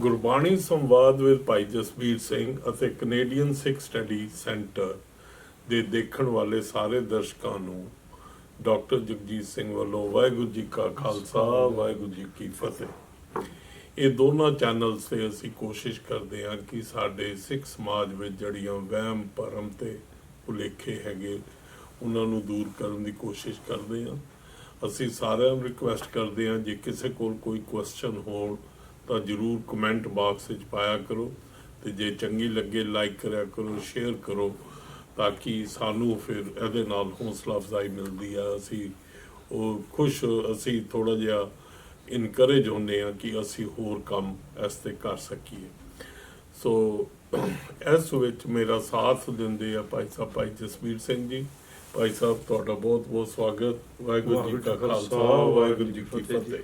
ਗੁਰਬਾਣੀ ਸੰਵਾਦ ਵਿੱਚ ਭਾਈ ਜਸਬੀਰ ਸਿੰਘ ਅਤੇ ਕੈਨੇਡੀਅਨ ਸਿੱਖ ਸਟੱਡੀ ਸੈਂਟਰ ਦੇ ਦੇਖਣ ਵਾਲੇ ਸਾਰੇ ਦਰਸ਼ਕਾਂ ਨੂੰ ਡਾਕਟਰ ਜਗਜੀਤ ਸਿੰਘ ਵੱਲੋਂ ਵਾਹਿਗੁਰੂ ਜੀ ਕਾ ਖਾਲਸਾ, ਵਾਹਿਗੁਰੂ ਜੀ ਕੀ ਫਤਿਹ। ਇਹ ਦੋਨਾਂ ਚੈਨਲਸ ਤੇ ਅਸੀਂ ਕੋਸ਼ਿਸ਼ ਕਰਦੇ ਹਾਂ ਕਿ ਸਾਡੇ ਸਿੱਖ ਸਮਾਜ ਵਿੱਚ ਜੜੀਆਂ ਵਹਿਮ, ਭਰਮ ਤੇ ਭੁਲੇਖੇ ਹੈਗੇ, ਉਹਨਾਂ ਨੂੰ ਦੂਰ ਕਰਨ ਦੀ ਕੋਸ਼ਿਸ਼ ਕਰਦੇ ਹਾਂ। ਅਸੀਂ ਸਾਰਿਆਂ ਨੂੰ ਰਿਕੁਐਸਟ ਕਰਦੇ ਹਾਂ, ਜੇ ਕਿਸੇ ਕੋਲ ਕੋਈ ਕੁਐਸਚਨ ਹੋਣ ਤਾਂ ਜਰੂਰ ਕਮੈਂਟ ਬਾਕਸ ਵਿੱਚ ਪਾਇਆ ਕਰੋ ਤੇ ਜੇ ਚੰਗੀ ਲੱਗੇ ਲਾਈਕ ਕਰਿਆ ਕਰੋ ਸ਼ੇਅਰ ਕਰੋ ਤਾਂ ਕਿ ਸਾਨੂੰ ਫਿਰ ਇਹਦੇ ਨਾਲ ਹੌਸਲਾ ਅਫਜ਼ਾਈ ਮਿਲਦੀ ਆ। ਅਸੀਂ ਉਹ ਖੁਸ਼ ਅਸੀਂ ਥੋੜਾ ਜਿਹਾ ਇਨਕਰੇਜ ਹੁੰਦੇ ਆ ਕਿ ਅਸੀਂ ਹੋਰ ਕੰਮ ਇਸ ਤੇ ਕਰ ਸਕੀਏ। ਸੋ ਇਸ ਵਿੱਚ ਮੇਰਾ ਸਾਥ ਦਿੰਦੇ ਆ ਭਾਈ ਸਾਹਿਬ ਭਾਈ ਜਸਵੀਰ ਸਿੰਘ ਜੀ। ਭਾਈ ਸਾਹਿਬ ਤੁਹਾਡਾ ਬਹੁਤ ਬਹੁਤ ਸਵਾਗਤ। ਵਾਹਿਗੁਰੂ ਜੀ ਕਾ ਖਾਲਸਾ ਵਾਹਿਗੁਰੂ ਜੀ ਕੀ ਫਤਿਹ।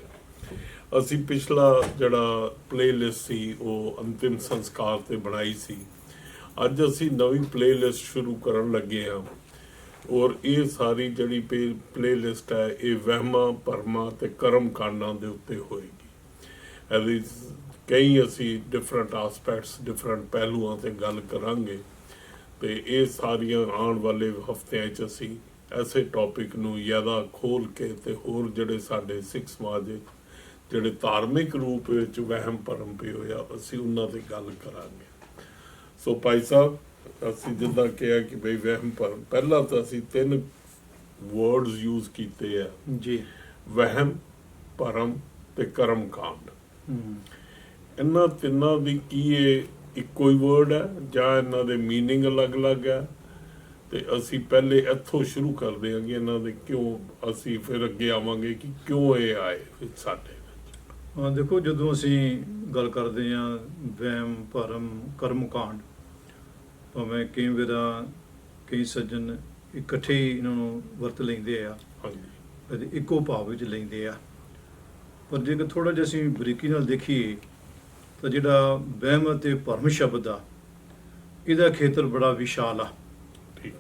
ਅਸੀਂ ਪਿਛਲਾ ਜਿਹੜਾ ਪਲੇਲਿਸਟ ਸੀ, ਉਹ ਅੰਤਿਮ ਸੰਸਕਾਰ ਤੇ ਬਣਾਈ ਸੀ। ਅੱਜ ਅਸੀਂ ਨਵੀਂ ਪਲੇਲਿਸਟ ਸ਼ੁਰੂ ਕਰਨ ਲੱਗੇ ਹਾਂ। ਔਰ ਇਹ ਸਾਰੀ ਜਿਹੜੀ ਪਲੇਲਿਸਟ ਹੈ, ਇਹ ਵਹਿਮਾਂ ਪਰਮਾਂ ਤੇ ਕਰਮ ਕਾਂਡਾਂ ਦੇ ਉੱਤੇ ਹੋਏਗੀ। ਇਹਦੀ ਕਈ ਅਸੀਂ ਡਿਫਰੈਂਟ ਐਸਪੈਕਟਸ ਡਿਫਰੈਂਟ ਪਹਿਲੂਆਂ ਤੇ ਗੱਲ ਕਰਾਂਗੇ। ਤੇ ਇਹ ਸਾਰੀਆਂ ਆਉਣ ਵਾਲੇ ਹਫ਼ਤਿਆਂ 'ਚ ਅਸੀਂ ਐਸੇ ਟੌਪਿਕ ਨੂੰ ਜ਼ਿਆਦਾ ਖੋਲ ਕੇ ਤੇ ਹੋਰ ਜਿਹੜੇ ਸਾਡੇ ਸਿੱਖ ਸਮਾਜ ਵਿੱਚ ਜਿਹੜੇ ਧਾਰਮਿਕ ਰੂਪ ਵਿੱਚ ਵਹਿਮ ਭਰਮ ਪਏ ਹੋਇਆ ਅਸੀਂ ਉਹਨਾਂ ਤੇ ਗੱਲ ਕਰਾਂਗੇ। ਸੋ ਭਾਈ ਸਾਹਿਬ ਅਸੀਂ ਜਿੱਦਾਂ ਕਿਹਾ ਕਿ ਬਈ ਵਹਿਮ ਭਰਮ ਪਹਿਲਾਂ ਤਾਂ ਅਸੀਂ ਤਿੰਨ ਵਰਡਸ ਯੂਜ਼ ਕੀਤੇ ਆ। ਜੀ। ਵਹਿਮ ਭਰਮ ਤੇ ਕਰਮ ਕਾਂਡ ਇਹਨਾਂ ਤਿੰਨਾਂ ਦੀ ਕੀ ਇਹ ਇੱਕੋ ਹੀ ਵਰਡ ਹੈ ਜਾਂ ਇਹਨਾਂ ਦੇ ਮੀਨਿੰਗ ਅਲੱਗ-ਅਲੱਗ ਹੈ ਤੇ ਅਸੀਂ ਪਹਿਲੇ ਇੱਥੋਂ ਸ਼ੁਰੂ ਕਰਦੇ ਹਾਂ ਕਿ ਇਹਨਾਂ ਦੇ ਕਿਉਂ ਅਸੀਂ ਫਿਰ ਅੱਗੇ ਆਵਾਂਗੇ ਕਿ ਕਿਉਂ ਇਹ ਆਏ ਸਾਡੇ। ਹਾਂ ਦੇਖੋ ਜਦੋਂ ਅਸੀਂ ਗੱਲ ਕਰਦੇ ਹਾਂ ਵਹਿਮ ਭਰਮ ਕਰਮ ਕਾਂਡ ਭਾਵੇਂ ਕਈ ਵਾਰ ਕਈ ਸੱਜਣ ਇਕੱਠੇ ਹੀ ਇਹਨਾਂ ਨੂੰ ਵਰਤ ਲੈਂਦੇ ਆ। ਹਾਂਜੀ। ਇੱਕੋ ਭਾਵ ਵਿੱਚ ਲੈਂਦੇ ਆ। ਪਰ ਜੇਕਰ ਥੋੜਾ ਜਿਹਾ ਅਸੀਂ ਬਰੀਕੀ ਨਾਲ ਦੇਖੀਏ ਤਾਂ ਜਿਹੜਾ ਵਹਿਮ ਅਤੇ ਭਰਮ ਸ਼ਬਦ ਆ ਇਹਦਾ ਖੇਤਰ ਬੜਾ ਵਿਸ਼ਾਲ ਆ। ਠੀਕ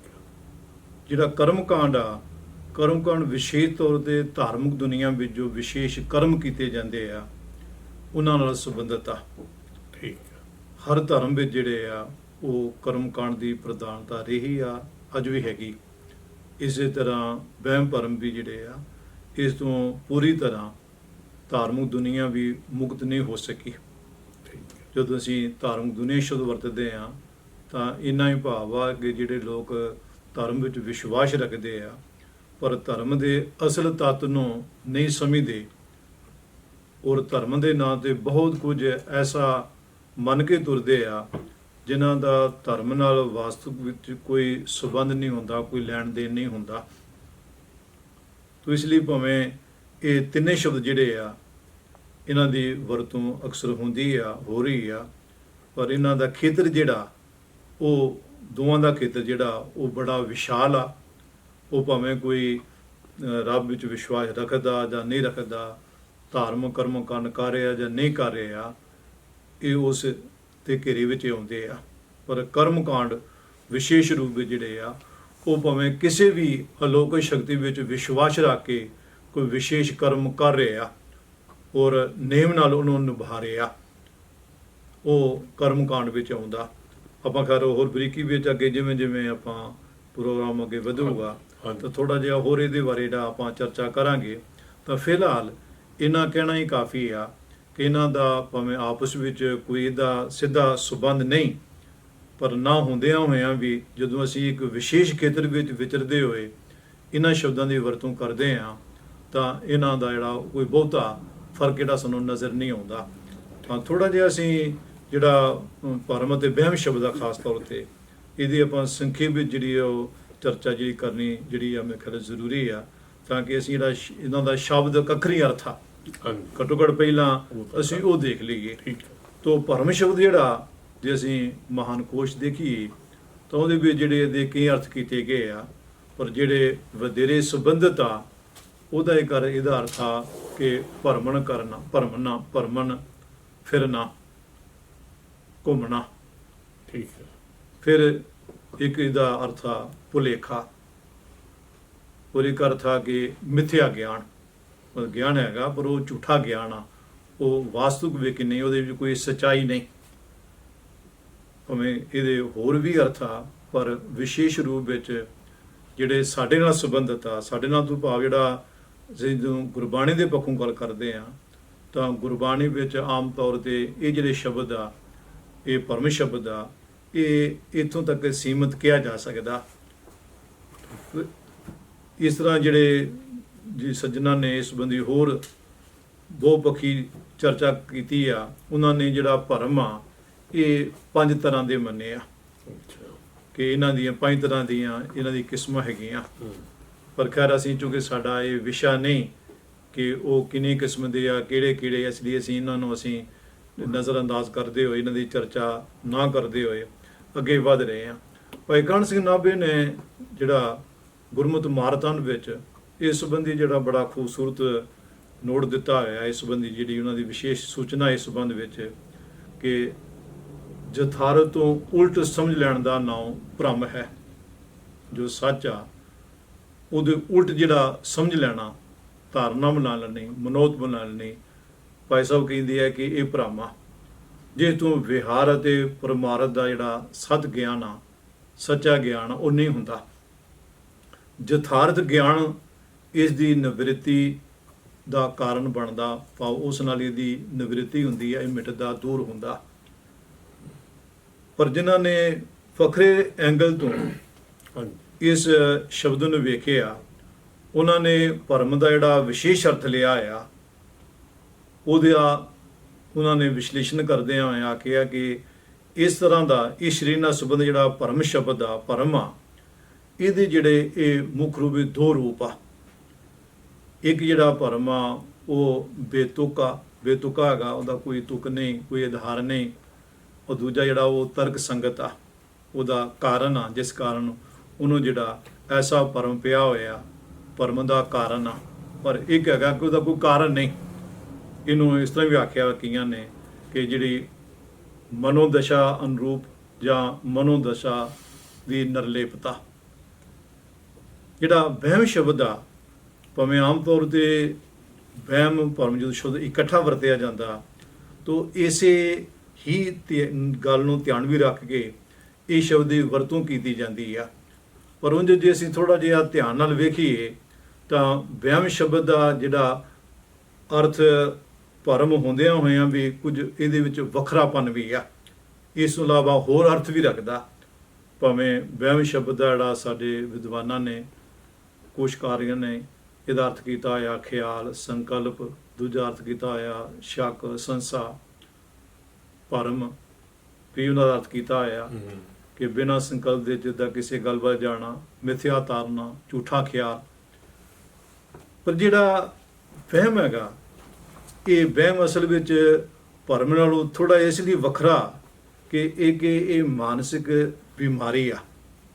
ਜਿਹੜਾ ਕਰਮ ਕਾਂਡ ਆ ਕਰਮ ਕਾਂਡ ਵਿਸ਼ੇਸ਼ ਤੌਰ ਤੇ ਧਾਰਮਿਕ ਦੁਨੀਆ ਵਿੱਚ ਜੋ ਵਿਸ਼ੇਸ਼ ਕਰਮ ਕੀਤੇ ਜਾਂਦੇ ਆ ਉਹਨਾਂ ਨਾਲ ਸੰਬੰਧਿਤ ਆ। ਠੀਕ ਹਰ ਧਰਮ ਵਿੱਚ ਜਿਹੜੇ ਆ ਉਹ ਕਰਮ ਕਾਂਡ ਦੀ ਪ੍ਰਧਾਨਤਾ ਰਹੀ ਆ ਅੱਜ ਵੀ ਹੈਗੀ। ਇਸੇ ਤਰ੍ਹਾਂ ਵਹਿਮ ਭਰਮ ਵੀ ਜਿਹੜੇ ਆ ਇਸ ਤੋਂ ਪੂਰੀ ਤਰ੍ਹਾਂ ਧਾਰਮਿਕ ਦੁਨੀਆ ਵੀ ਮੁਕਤ ਨਹੀਂ ਹੋ ਸਕੀ। ਜਦੋਂ ਅਸੀਂ ਧਾਰਮਿਕ ਦੁਨੀਆ ਸ਼ਬਦ ਵਰਤਦੇ ਆ ਤਾਂ ਇੰਨਾ ਹੀ ਭਾਵ ਆ ਕਿ ਜਿਹੜੇ ਲੋਕ ਧਰਮ ਵਿੱਚ ਵਿਸ਼ਵਾਸ ਰੱਖਦੇ ਆ ਪਰ ਧਰਮ ਦੇ ਅਸਲ ਤੱਤ ਨੂੰ ਨਹੀਂ ਸਮਝਦੇ। ਔਰ ਧਰਮ ਦੇ ਨਾਂ ਤੇ ਬਹੁਤ ਕੁਝ ਐਸਾ ਮੰਨ ਕੇ ਤੁਰਦੇ ਆ, ਜਿਨ੍ਹਾਂ ਦਾ ਧਰਮ ਨਾਲ ਵਾਸਤਵ ਵਿੱਚ ਕੋਈ ਸਬੰਧ ਨਹੀਂ ਹੁੰਦਾ, ਕੋਈ ਲੈਣ ਦੇਣ ਨਹੀਂ ਹੁੰਦਾ। ਤੋ ਇਸ ਲਈ ਭਾਵੇਂ ਇਹ ਤਿੰਨੇ ਸ਼ਬਦ ਜਿਹੜੇ ਆ, ਇਹਨਾਂ ਦੀ ਵਰਤੋਂ ਅਕਸਰ ਹੁੰਦੀ ਆ, ਹੋ ਰਹੀ ਆ, ਪਰ ਇਹਨਾਂ ਦਾ ਖੇਤਰ ਜਿਹੜਾ, ਉਹ ਦੋਵਾਂ ਦਾ ਖੇਤਰ ਜਿਹੜਾ, ਉਹ ਬੜਾ ਵਿਸ਼ਾਲ ਆ। ਉਹ ਭਾਵੇਂ ਕੋਈ ਰੱਬ ਵਿੱਚ ਵਿਸ਼ਵਾਸ ਰੱਖਦਾ ਜਾਂ ਨਹੀਂ ਰੱਖਦਾ ਧਾਰਮਿਕ ਕਰਮ ਕਰਨ ਕਰ ਰਿਹਾ ਜਾਂ ਨਹੀਂ ਕਰ ਰਿਹਾ, ਇਹ ਉਸ ਤੇ ਘੇਰੇ ਵਿੱਚ ਆਉਂਦੇ ਆ। ਪਰ ਕਰਮ ਕਾਂਡ ਵਿਸ਼ੇਸ਼ ਰੂਪ ਵਿੱਚ ਜਿਹੜੇ ਆ, ਉਹ ਭਾਵੇਂ ਕਿਸੇ ਵੀ ਅਲੌਕਿਕ ਸ਼ਕਤੀ ਵਿੱਚ ਵਿਸ਼ਵਾਸ ਰੱਖ ਕੇ ਕੋਈ ਵਿਸ਼ੇਸ਼ ਕਰਮ ਕਰ ਰਹੇ ਆ ਔਰ ਨੇਮ ਨਾਲ ਉਹਨੂੰ ਨਿਭਾ ਰਹੇ ਆ ਉਹ ਕਰਮ ਕਾਂਡ ਵਿੱਚ ਆਉਂਦਾ। ਆਪਾਂ ਖੈਰ ਹੋਰ ਬਰੀਕੀ ਵਿੱਚ ਅੱਗੇ ਜਿਵੇਂ ਜਿਵੇਂ ਆਪਾਂ ਪ੍ਰੋਗਰਾਮ ਅੱਗੇ ਵਧੂਗਾ ਤਾਂ ਥੋੜਾ ਜਿਹਾ ਹੋਰ ਇਹਦੇ ਬਾਰੇ ਜਿਹੜਾ ਆਪਾਂ ਚਰਚਾ ਕਰਾਂਗੇ, ਤਾਂ ਫਿਲਹਾਲ ਇਹਨਾਂ ਕਹਿਣਾ ਹੀ ਕਾਫੀ ਆ ਕਿ ਇਹਨਾਂ ਦਾ ਭਾਵੇਂ ਆਪਸ ਵਿੱਚ ਕੋਈ ਇਹਦਾ ਸਿੱਧਾ ਸਬੰਧ ਨਹੀਂ, ਪਰ ਨਾ ਹੁੰਦਿਆਂ ਹੋਇਆਂ ਵੀ ਜਦੋਂ ਅਸੀਂ ਇੱਕ ਵਿਸ਼ੇਸ਼ ਖੇਤਰ ਵਿੱਚ ਵਿਚਰਦੇ ਹੋਏ ਇਹਨਾਂ ਸ਼ਬਦਾਂ ਦੀ ਵਰਤੋਂ ਕਰਦੇ ਹਾਂ, ਤਾਂ ਇਹਨਾਂ ਦਾ ਜਿਹੜਾ ਕੋਈ ਬਹੁਤਾ ਫ਼ਰਕ ਜਿਹੜਾ ਸਾਨੂੰ ਨਜ਼ਰ ਨਹੀਂ ਆਉਂਦਾ। ਤਾਂ ਥੋੜਾ ਜਿਹਾ ਅਸੀਂ ਜਿਹੜਾ ਭਰਮ ਅਤੇ ਵਹਿਮ ਸ਼ਬਦ ਆ ਖਾਸ ਤੌਰ ਤੇ, ਇਹਦੀ ਆਪਾਂ ਸੰਖੇਪ ਵਿੱਚ ਜਿਹੜੀ ਆ ਉਹ ਚਰਚਾ ਜਿਹੜੀ ਕਰਨੀ ਜਿਹੜੀ ਆ ਮੇਰੇ ਖਿਆਲ ਜ਼ਰੂਰੀ ਆ ਤਾਂ ਕਿ ਅਸੀਂ ਜਿਹੜਾ ਇਹਨਾਂ ਦਾ ਸ਼ਬਦ ਕੱਖਰੀ ਅਰਥ ਆ। ਘੱਟੋ ਘੱਟ ਪਹਿਲਾਂ ਅਸੀਂ ਉਹ ਦੇਖ ਲਈਏ। ਤੋ ਭਰਮ ਸ਼ਬਦ ਜਿਹੜਾ ਜੇ ਅਸੀਂ ਮਹਾਨ ਕੋਸ਼ ਦੇਖੀਏ ਤਾਂ ਉਹਦੇ ਵਿੱਚ ਜਿਹੜੇ ਇਹਦੇ ਕਈ ਅਰਥ ਕੀਤੇ ਗਏ ਆ। ਪਰ ਜਿਹੜੇ ਵਧੇਰੇ ਸੰਬੰਧਿਤ ਆ ਉਹਦਾ ਇੱਕ ਅਰ- ਇਹਦਾ ਅਰਥ ਆ ਕਿ ਭਰਮਣ ਕਰਨਾ ਭਰਮਣਾ ਭਰਮਣ ਫਿਰਨਾ ਘੁੰਮਣਾ। ਠੀਕ ਹੈ। ਫਿਰ ਇੱਕ ਇਹਦਾ ਅਰਥ ਆ ਭੁਲੇਖਾ। ਔਰ ਅਰਥ ਆ ਕਿ ਮਿਥਿਆ ਗਿਆਨ। ਮਤਲਬ ਗਿਆਨ ਹੈਗਾ, ਪਰ ਉਹ ਝੂਠਾ ਗਿਆਨ ਆ। ਉਹ ਵਾਸਤਵਿਕ ਵੇਖ ਨਹੀਂ, ਉਹਦੇ ਵਿੱਚ ਕੋਈ ਸਚਾਈ ਨਹੀਂ। ਭਾਵੇਂ ਇਹਦੇ ਹੋਰ ਵੀ ਅਰਥ ਆ, ਪਰ ਵਿਸ਼ੇਸ਼ ਰੂਪ ਵਿੱਚ ਜਿਹੜੇ ਸਾਡੇ ਨਾਲ ਸੰਬੰਧਿਤ ਆ, ਸਾਡੇ ਨਾਲ ਤੋਂ ਭਾਵ ਜਿਹੜਾ ਜਦੋਂ ਗੁਰਬਾਣੀ ਦੇ ਪੱਖੋਂ ਗੱਲ ਕਰਦੇ ਆ, ਤਾਂ ਗੁਰਬਾਣੀ ਵਿੱਚ ਆਮ ਤੌਰ ਤੇ ਇਹ ਜਿਹੜੇ ਸ਼ਬਦ ਆ, ਇਹ ਪਰਮ ਸ਼ਬਦ ਆ, ਇਹ ਇਥੋਂ ਤੱਕ ਸੀਮਤ ਕਿਹਾ ਜਾ ਸਕਦਾ। ਇਸ ਤਰ੍ਹਾਂ ਜਿਹੜੇ ਜੀ ਸੱਜਣਾ ਨੇ ਇਸ ਸੰਬੰਧੀ ਹੋਰ ਬਹੁਪੱਖੀ ਚਰਚਾ ਕੀਤੀ ਆ ਉਹਨਾਂ ਨੇ ਜਿਹੜਾ ਭਰਮ ਆ ਇਹ ਪੰਜ ਤਰ੍ਹਾਂ ਦੇ ਮੰਨੇ ਆ। ਕਿ ਇਹਨਾਂ ਦੀਆਂ ਪੰਜ ਤਰ੍ਹਾਂ ਦੀਆਂ ਇਹਨਾਂ ਦੀ ਕਿਸਮਾਂ ਹੈਗੀਆਂ। ਪਰ ਖੈਰ ਅਸੀਂ ਚੂੰਕਿ ਸਾਡਾ ਇਹ ਵਿਸ਼ਾ ਨਹੀਂ ਕਿ ਉਹ ਕਿੰਨੀ ਕਿਸਮ ਦੇ ਆ ਕਿਹੜੇ ਕਿਹੜੇ ਇਸ ਲਈ ਅਸੀਂ ਇਹਨਾਂ ਨੂੰ ਅਸੀਂ ਨਜ਼ਰ ਅੰਦਾਜ਼ ਕਰਦੇ ਹੋਏ ਇਹਨਾਂ ਦੀ ਚਰਚਾ ਨਾ ਕਰਦੇ ਹੋਏ ਅੱਗੇ ਵਧ ਰਹੇ ਹਾਂ ਭਾਈ ਕਾਹਨ ਸਿੰਘ ਨਾਭੇ ਨੇ ਜਿਹੜਾ ਗੁਰਮਤਿ ਮਾਰਤਨ ਵਿੱਚ ਇਸ ਸੰਬੰਧੀ ਜਿਹੜਾ ਬੜਾ ਖੂਬਸੂਰਤ ਨੋਟ ਦਿੱਤਾ ਹੋਇਆ ਇਸ ਸੰਬੰਧੀ ਜਿਹੜੀ ਉਹਨਾਂ ਦੀ ਵਿਸ਼ੇਸ਼ ਸੂਚਨਾ ਇਸ ਸੰਬੰਧ ਵਿੱਚ ਕਿ ਜਥਾਰਤ ਤੋਂ ਉਲਟ ਸਮਝ ਲੈਣ ਦਾ ਨਾਮ ਭ੍ਰਮ ਹੈ। ਜੋ ਸੱਚ ਆ ਉਹਦੇ ਉਲਟ ਜਿਹੜਾ ਸਮਝ ਲੈਣਾ ਧਾਰਨਾ ਬਣਾ ਲੈਣੀ ਮਨੋਤ ਬਣਾ ਲੈਣੀ ਭਾਈ ਸਾਹਿਬ ਕਹਿੰਦੇ ਆ ਕਿ ਇਹ ਭ੍ਰਮ ਆ। ਜੇ ਤੂੰ ਵਿਹਾਰ ਅਤੇ ਪਰਮਾਰਥ ਦਾ ਜਿਹੜਾ ਸਤ ਗਿਆਨ ਆ ਸੱਚਾ ਗਿਆਨ ਆ, ਉਹ ਨਹੀਂ ਹੁੰਦਾ। ਯਥਾਰਥ ਗਿਆਨ ਇਸ ਦੀ ਨਿਵ੍ਰਿਤੀ ਦਾ ਕਾਰਨ ਬਣਦਾ ਭਾਵ ਉਸ ਨਾਲ ਇਹਦੀ ਨਿਵ੍ਰਿਤੀ ਹੁੰਦੀ ਹੈ ਇਹ ਮਿਟਦਾ ਦੂਰ ਹੁੰਦਾ। ਪਰ ਜਿਨ੍ਹਾਂ ਨੇ ਫਖਰੇ ਐਂਗਲ ਤੋਂ ਇਸ ਸ਼ਬਦ ਨੂੰ ਵੇਖਿਆ ਉਹਨਾਂ ਨੇ ਭਰਮ ਦਾ ਜਿਹੜਾ ਵਿਸ਼ੇਸ਼ ਅਰਥ ਲਿਆ ਆ ਉਹਦਾ ਉਹਨਾਂ ਨੇ ਵਿਸ਼ਲੇਸ਼ਣ ਕਰਦੇ ਹੋਏ ਆਖਿਆ ਕਿ ਇਸ ਤਰ੍ਹਾਂ ਦਾ ਇਹ ਸਰੀਰ ਨਾਲ ਸੰਬੰਧ ਜਿਹੜਾ ਭਰਮ ਸ਼ਬਦ ਆ ਭਰਮ ਆ ਇਹਦੇ ਜਿਹੜੇ ਇਹ ਮੁੱਖ ਰੂਪ ਵਿੱਚ ਦੋ ਰੂਪ ਆ। ਇੱਕ ਜਿਹੜਾ ਭਰਮ ਆ, ਉਹ ਬੇਤੁਕਾ ਬੇਤੁਕਾ ਹੈਗਾ, ਉਹਦਾ ਕੋਈ ਤੁਕ ਨਹੀਂ, ਕੋਈ ਆਧਾਰ ਨਹੀਂ। ਉਹ ਦੂਜਾ ਜਿਹੜਾ ਉਹ ਤਰਕ ਸੰਗਤ ਆ, ਉਹਦਾ ਕਾਰਨ ਆ, ਜਿਸ ਕਾਰਨ ਉਹਨੂੰ ਜਿਹੜਾ ਐਸਾ ਪਰਮ ਪਿਆ ਹੋਇਆ ਪਰਮ ਦਾ ਕਾਰਨ ਆ। ਪਰ ਇੱਕ ਹੈਗਾ ਕਿ ਉਹਦਾ ਕੋਈ ਕਾਰਨ ਨਹੀਂ। ਇਹਨੂੰ ਇਸ ਤਰ੍ਹਾਂ ਵੀ ਆਖਿਆ ਕਈਆਂ ਨੇ ਕਿ ਜਿਹੜੀ ਮਨੋਦਸ਼ਾ ਅਨੁਰੂਪ ਜਾਂ ਮਨੋਦਸ਼ਾ ਦੀ ਨਿਰਲੇਪਤਾ। ਜਿਹੜਾ ਵਹਿਮ ਸ਼ਬਦ ਆ, ਭਾਵੇਂ ਆਮ ਤੌਰ ਤੇ ਵਹਿਮ ਭਰਮ ਜਦੋਂ ਸ਼ਬਦ ਇਕੱਠਾ ਵਰਤਿਆ ਜਾਂਦਾ, ਤੋ ਇਸੇ ਹੀ ਧਿ- ਗੱਲ ਨੂੰ ਧਿਆਨ ਵੀ ਰੱਖ ਕੇ ਇਹ ਸ਼ਬਦ ਦੀ ਵਰਤੋਂ ਕੀਤੀ ਜਾਂਦੀ ਆ। ਪਰ ਉਂਝ ਜੇ ਅਸੀਂ ਥੋੜਾ ਜਿਹਾ ਧਿਆਨ ਨਾਲ ਵੇਖੀਏ, ਤਾਂ ਵਹਿਮ ਸ਼ਬਦ ਦਾ ਜਿਹੜਾ ਅਰਥ ਭਰਮ ਹੁੰਦਿਆਂ ਹੋਇਆਂ ਵੀ ਕੁਝ ਇਹਦੇ ਵਿੱਚ ਵੱਖਰਾਪਨ ਵੀ ਆ। ਇਸ ਤੋਂ ਇਲਾਵਾ ਹੋਰ ਅਰਥ ਵੀ ਰੱਖਦਾ। ਭਾਵੇਂ ਵਹਿਮ ਸ਼ਬਦ ਦਾ ਜਿਹੜਾ ਸਾਡੇ ਵਿਦਵਾਨਾਂ ਨੇ ਕੋਸ਼ਕਾਰੀਆਂ ਨੇ ਇਹਦਾ ਅਰਥ ਕੀਤਾ ਹੋਇਆ ਖਿਆਲ ਸੰਕਲਪ ਦੂਜਾ ਅਰਥ ਕੀਤਾ ਹੋਇਆ ਸ਼ੱਕ ਸੰਸਾ ਭਰਮ ਵੀ ਉਹਨਾਂ ਦਾ ਅਰਥ ਕੀਤਾ ਹੂੰ। ਕਿ ਬਿਨਾਂ ਸੰਕਲਪ ਦੇ ਜਿੱਦਾਂ ਕਿਸੇ ਗੱਲ ਵੱਲ ਜਾਣਾ ਮਿਥਿਆ ਤਾਰਨਾ ਝੂਠਾ ਖਿਆਲ। ਪਰ ਜਿਹੜਾ ਵਹਿਮ ਹੈਗਾ ਇਹ ਵਹਿਮ ਅਸਲ ਵਿੱਚ ਭਰਮ ਨਾਲੋਂ ਥੋੜਾ ਇਸ ਲਈ ਵੱਖਰਾ ਕਿ ਇਹ ਕਿ ਇਹ ਮਾਨਸਿਕ ਬਿਮਾਰੀ ਆ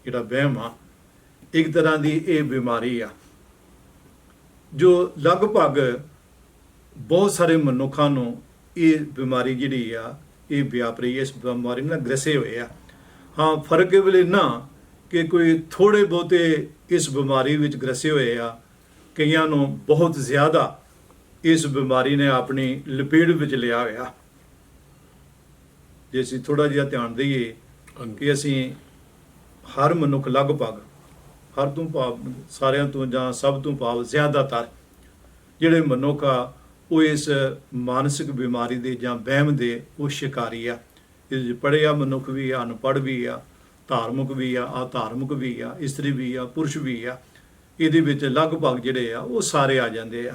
ਜਿਹੜਾ ਵਹਿਮ ਆ ਇੱਕ ਤਰ੍ਹਾਂ ਦੀ ਇਹ ਬਿਮਾਰੀ ਆ ਜੋ ਲਗਭਗ ਬਹੁਤ ਸਾਰੇ ਮਨੁੱਖਾਂ ਨੂੰ ਇਹ ਬਿਮਾਰੀ ਜਿਹੜੀ ਆ ਇਹ ਵਿਆਪ ਰਹੀ ਇਸ ਬਿਮਾਰੀ ਨਾਲ ਗ੍ਰਸੇ ਹੋਏ ਆ। ਹਾਂ ਫ਼ਰਕ ਇਹ ਵੇਲੇ ਨਾ ਕਿ ਕੋਈ ਥੋੜੇ ਬਹੁਤੇ ਇਸ ਬਿਮਾਰੀ ਵਿੱਚ ਗ੍ਰਸੇ ਹੋਏ ਆ ਕਈਆਂ ਨੂੰ ਬਹੁਤ ਜ਼ਿਆਦਾ ਇਸ ਬਿਮਾਰੀ ਨੇ ਆਪਣੀ ਲਪੇਟ ਵਿੱਚ ਲਿਆ ਹੋਇਆ। ਜੇ ਅਸੀਂ ਥੋੜਾ ਜਿਹਾ ਧਿਆਨ ਦਈਏ ਕਿ ਅਸੀਂ ਹਰ ਮਨੁੱਖ ਲਗਭਗ ਹਰ ਤੋਂ ਭਾਵ ਸਾਰਿਆਂ ਤੋਂ ਜਾਂ ਸਭ ਤੋਂ ਭਾਵ ਜ਼ਿਆਦਾਤਰ ਜਿਹੜੇ ਮਨੁੱਖ ਆ ਉਹ ਇਸ ਮਾਨਸਿਕ ਬਿਮਾਰੀ ਦੇ ਜਾਂ ਵਹਿਮ ਦੇ ਉਹ ਸ਼ਿਕਾਰੀ ਆ। ਇਹ ਪੜਿਆ ਮਨੁੱਖ ਵੀ ਆ ਅਨਪੜ੍ਹ ਵੀ ਆ ਧਾਰਮਿਕ ਵੀ ਆ ਅਧਾਰਮਿਕ ਵੀ ਆ ਇਸਤਰੀ ਵੀ ਆ ਪੁਰਸ਼ ਵੀ ਆ ਇਹਦੇ ਵਿੱਚ ਲਗਭਗ ਜਿਹੜੇ ਆ ਉਹ ਸਾਰੇ ਆ ਜਾਂਦੇ ਆ।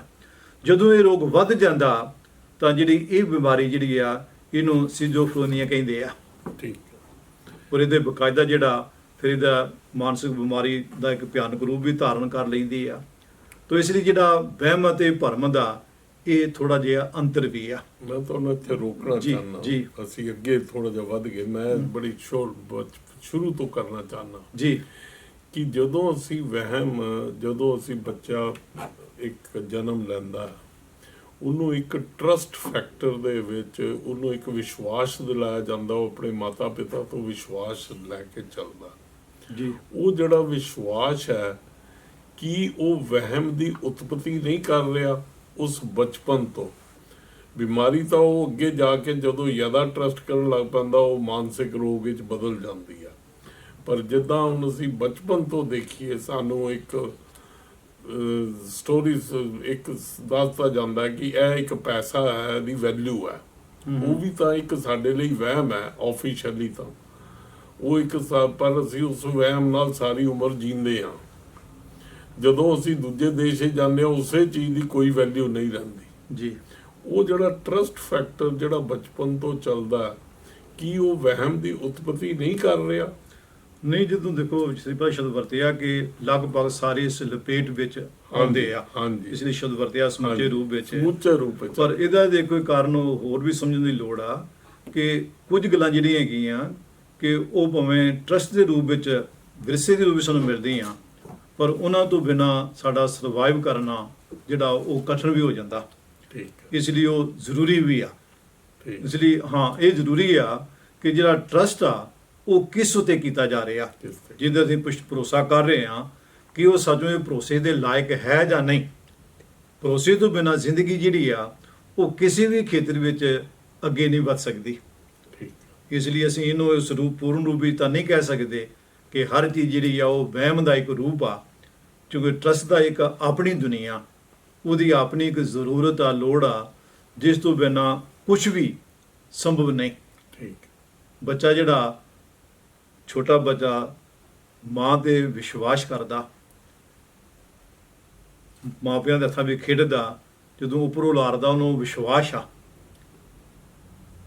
ਜਦੋਂ ਇਹ ਰੋਗ ਵੱਧ ਜਾਂਦਾ ਤਾਂ ਜਿਹੜੀ ਇਹ ਬਿਮਾਰੀ ਜਿਹੜੀ ਆ ਇਹਨੂੰ ਸਿਜ਼ੋਫਰੇਨੀਆ ਕਹਿੰਦੇ ਆ। ਠੀਕ। ਔਰ ਇਹਦੇ ਬਕਾਇਦਾ ਜਿਹੜਾ ਫਿਰ ਇਹਦਾ ਮਾਨਸਿਕ ਬਿਮਾਰੀ ਦਾ ਇੱਕ ਭਿਆਨਕ ਰੂਪ ਵੀ ਧਾਰਨ ਕਰ ਲੈਂਦੀ ਆ। ਤੋ ਇਸ ਲਈ ਜਿਹੜਾ ਵਹਿਮ ਅਤੇ ਭਰਮ ਦਾ ਇਹ ਥੋੜਾ ਜਿਹਾ ਅੰਤਰ ਵੀ ਆ। ਮੈਂ ਤੁਹਾਨੂੰ ਇੱਥੇ ਰੋਕਣਾ ਚਾਹੁੰਦਾ ਜੀ। ਅਸੀਂ ਅੱਗੇ ਥੋੜਾ ਜਿਹਾ ਵੱਧ ਗਏ। ਮੈਂ ਬੜੀ ਸ਼ੋਰ ਸ਼ੁਰੂ ਤੋਂ ਕਰਨਾ ਚਾਹੁੰਦਾ ਜੀ। ਕਿ ਜਦੋਂ ਅਸੀਂ ਵਹਿਮ ਜਦੋਂ ਅਸੀਂ ਬੱਚਾ ਇੱਕ ਜਨਮ ਲੈਂਦਾ ਉਹਨੂੰ ਇੱਕ ਟਰਸਟ ਫੈਕਟਰ ਦੇ ਵਿੱਚ ਉਹਨੂੰ ਇੱਕ ਵਿਸ਼ਵਾਸ ਦਿਲਾਇਆ ਜਾਂਦਾ ਉਹ ਆਪਣੇ ਮਾਤਾ ਪਿਤਾ ਤੋਂ ਵਿਸ਼ਵਾਸ ਲੈ ਕੇ ਚੱਲਦਾ। ਜੀ। ਉਹ ਜਿਹੜਾ ਵਿਸ਼ਵਾਸ ਹੈ ਕੀ ਉਹ ਵਹਿਮ ਦੀ ਉਤਪਤੀ ਨਹੀਂ ਕਰ ਰਿਹਾ ਉਸ ਬਚਪਨ ਤੋਂ। ਬਿਮਾਰੀ ਤਾਂ ਉਹ ਅੱਗੇ ਜਾ ਕੇ ਜਦੋਂ ਜ਼ਿਆਦਾ ਟਰਸਟ ਕਰਨ ਲੱਗ ਪੈਂਦਾ ਉਹ ਮਾਨਸਿਕ ਰੋਗ ਵਿੱਚ ਬਦਲ ਜਾਂਦੀ ਆ। ਪਰ ਜਿੱਦਾਂ ਹੁਣ ਅਸੀਂ ਬਚਪਨ ਤੋਂ ਦੇਖੀਏ ਸਾਨੂੰ ਇੱਕ ਸਟੋਰੀਜ਼ ਇੱਕ ਦੱਸਦਾ ਜਾਂਦਾ ਕਿ ਇਹ ਇੱਕ ਪੈਸਾ ਹੈ ਇਹਦੀ ਵੈਲਿਊ ਹੈ। ਉਹ ਵੀ ਤਾਂ ਇੱਕ ਸਾਡੇ ਲਈ ਵਹਿਮ ਹੈ ਆਫੀਸ਼ੀਅਲੀ ਤਾਂ। ਉਹ ਇੱਕ ਪਰ ਅਸੀਂ ਉਸ ਵਹਿਮ ਨਾਲ ਸਾਰੀ ਉਮਰ ਜੀਂਦੇ ਹਾਂ। ਜਦੋਂ ਅਸੀਂ ਦੂਜੇ ਦੇਸ਼ ਜਾਂਦੇ ਹਾਂ ਉਸੇ ਚੀਜ਼ ਦੀ ਕੋਈ ਵੈਲਿਊ ਨਹੀਂ ਰਹਿੰਦੀ। ਜੀ। ਉਹ ਜਿਹੜਾ ਟਰਸਟ ਫੈਕਟਰ ਜਿਹੜਾ ਬਚਪਨ ਤੋਂ ਚੱਲਦਾ ਕੀ ਉਹ ਵਹਿਮ ਦੀ ਉਤਪਤੀ ਨਹੀਂ ਕਰ ਰਿਹਾ? ਨਹੀਂ ਜਦੋਂ ਦੇਖੋ ਸ੍ਰੀ ਭਾਈ ਸ਼ਬਦ ਵਰਤਿਆ ਕਿ ਲਗਭਗ ਸਾਰੇ ਇਸ ਲਪੇਟ ਵਿੱਚ ਆਉਂਦੇ ਆ। ਹਾਂਜੀ। ਇਸ ਲਈ ਸ਼ਬਦ ਵਰਤਿਆ ਸਮੁੱਚੇ ਰੂਪ ਵਿੱਚ। ਸਮੁੱਚੇ ਰੂਪ ਵਿੱਚ। ਪਰ ਇਹਦਾ ਦੇ ਕੋਈ ਕਾਰਨ ਹੋਰ ਵੀ ਸਮਝਣ ਦੀ ਲੋੜ ਆ ਕਿ ਕੁਝ ਗੱਲਾਂ ਜਿਹੜੀਆਂ ਹੈਗੀਆਂ ਕਿ ਉਹ ਭਾਵੇਂ ਟਰਸਟ ਦੇ ਰੂਪ ਵਿੱਚ ਵਿਰਸੇ ਦੇ ਰੂਪ ਵਿੱਚ ਸਾਨੂੰ ਮਿਲਦੀਆਂ ਪਰ ਉਹਨਾਂ ਤੋਂ ਬਿਨਾ ਸਾਡਾ ਸਰਵਾਈਵ ਕਰਨਾ ਜਿਹੜਾ ਉਹ ਕਠਿਨ ਵੀ ਹੋ ਜਾਂਦਾ। ਠੀਕ ਇਸ ਲਈ ਉਹ ਜ਼ਰੂਰੀ ਵੀ ਆ। ਇਸ ਲਈ ਹਾਂ ਇਹ ਜ਼ਰੂਰੀ ਆ ਕਿ ਜਿਹੜਾ ਟਰਸਟ ਆ ਉਹ ਕਿਸ ਉਤੇ ਕੀਤਾ ਜਾ ਰਿਹਾ? ਜਿਹਦੇ ਅਸੀਂ ਪੁਸ਼- ਭਰੋਸਾ ਕਰ ਰਹੇ ਹਾਂ ਕਿ ਉਹ ਸੱਚੋਂ ਇਹ ਭਰੋਸੇ ਦੇ ਲਾਇਕ ਹੈ ਜਾਂ ਨਹੀਂ। ਭਰੋਸੇ ਤੋਂ ਬਿਨਾਂ ਜ਼ਿੰਦਗੀ ਜਿਹੜੀ ਆ ਉਹ ਕਿਸੇ ਵੀ ਖੇਤਰ ਵਿੱਚ ਅੱਗੇ ਨਹੀਂ ਵੱਧ ਸਕਦੀ। ਇਸ ਲਈ ਅਸੀਂ ਇਹਨੂੰ ਇਸ ਰੂਪ ਪੂਰਨ ਰੂਪ ਵਿੱਚ ਤਾਂ ਨਹੀਂ ਕਹਿ ਸਕਦੇ ਕਿ ਹਰ ਚੀਜ਼ ਜਿਹੜੀ ਆ ਉਹ ਵਹਿਮ ਦਾ ਇੱਕ ਰੂਪ ਆ ਕਿਉਂਕਿ ਟਰਸਟ ਦਾ ਇੱਕ ਆਪਣੀ ਦੁਨੀਆ ਉਹਦੀ ਆਪਣੀ ਇੱਕ ਜ਼ਰੂਰਤ ਆ ਲੋੜ ਆ ਜਿਸ ਤੋਂ ਬਿਨਾਂ ਕੁਝ ਵੀ ਸੰਭਵ ਨਹੀਂ। ਠੀਕ। ਬੱਚਾ ਜਿਹੜਾ ਛੋਟਾ ਬੱਚਾ ਮਾਂ ਤੇ ਵਿਸ਼ਵਾਸ ਕਰਦਾ ਮਾਪਿਆਂ ਦੇ ਹੱਥਾਂ ਵਿੱਚ ਖੇਡਦਾ ਜਦੋਂ ਉੱਪਰੋਂ ਲਾਰਦਾ ਉਹਨੂੰ ਵਿਸ਼ਵਾਸ ਆ।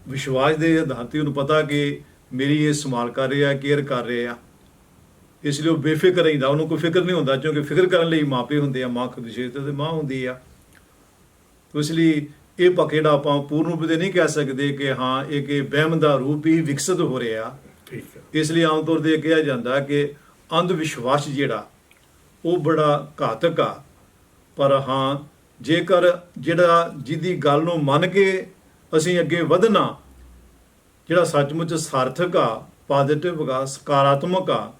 ਵਿਸ਼ਵਾਸ ਦੇ ਆਧਾਰ ਤੇ ਉਹਨੂੰ ਪਤਾ ਕਿ ਮੇਰੀ ਇਹ ਸੰਭਾਲ ਕਰ ਰਿਹਾ ਕੇਅਰ ਕਰ ਰਿਹਾ। ਇਸ ਲਈ ਉਹ ਬੇਫਿਕਰ ਰਹਿੰਦਾ। ਉਹਨੂੰ ਕੋਈ ਫਿਕਰ ਨਹੀਂ ਹੁੰਦਾ ਕਿਉਂਕਿ ਫਿਕਰ ਕਰਨ ਲਈ ਮਾਪੇ ਹੁੰਦੇ ਆ ਮਾਂ ਖੁਦ ਵਿਸ਼ੇਸ਼ ਤੇ ਮਾਂ ਹੁੰਦੀ ਆ। ਇਸ ਲਈ ਇਹ ਜਿਹੜਾ ਆਪਾਂ ਪੂਰਨ ਰੂਪ ਦੇ ਨਹੀਂ ਕਹਿ ਸਕਦੇ ਕਿ ਹਾਂ ਇਹ ਕਿ ਵਹਿਮ ਦਾ ਰੂਪ ਹੀ ਵਿਕਸਿਤ ਹੋ ਰਿਹਾ। ਠੀਕ ਹੈ। ਇਸ ਲਈ ਆਮ ਤੌਰ ਤੇ ਕਿਹਾ ਜਾਂਦਾ ਕਿ ਅੰਧ ਵਿਸ਼ਵਾਸ ਜਿਹੜਾ ਉਹ ਬੜਾ ਘਾਤਕ ਆ। ਪਰ ਹਾਂ ਜੇਕਰ ਜਿਹੜਾ ਜਿਹਦੀ ਗੱਲ ਨੂੰ ਮੰਨ ਕੇ ਅਸੀਂ ਅੱਗੇ ਵਧਣਾ। ਜਿਹੜਾ ਸੱਚਮੁੱਚ ਸਾਰਥਕ ਆ ਪੋਜ਼ਿਟਿਵ ਆ ਸਕਾਰਾਤਮਕ ਆ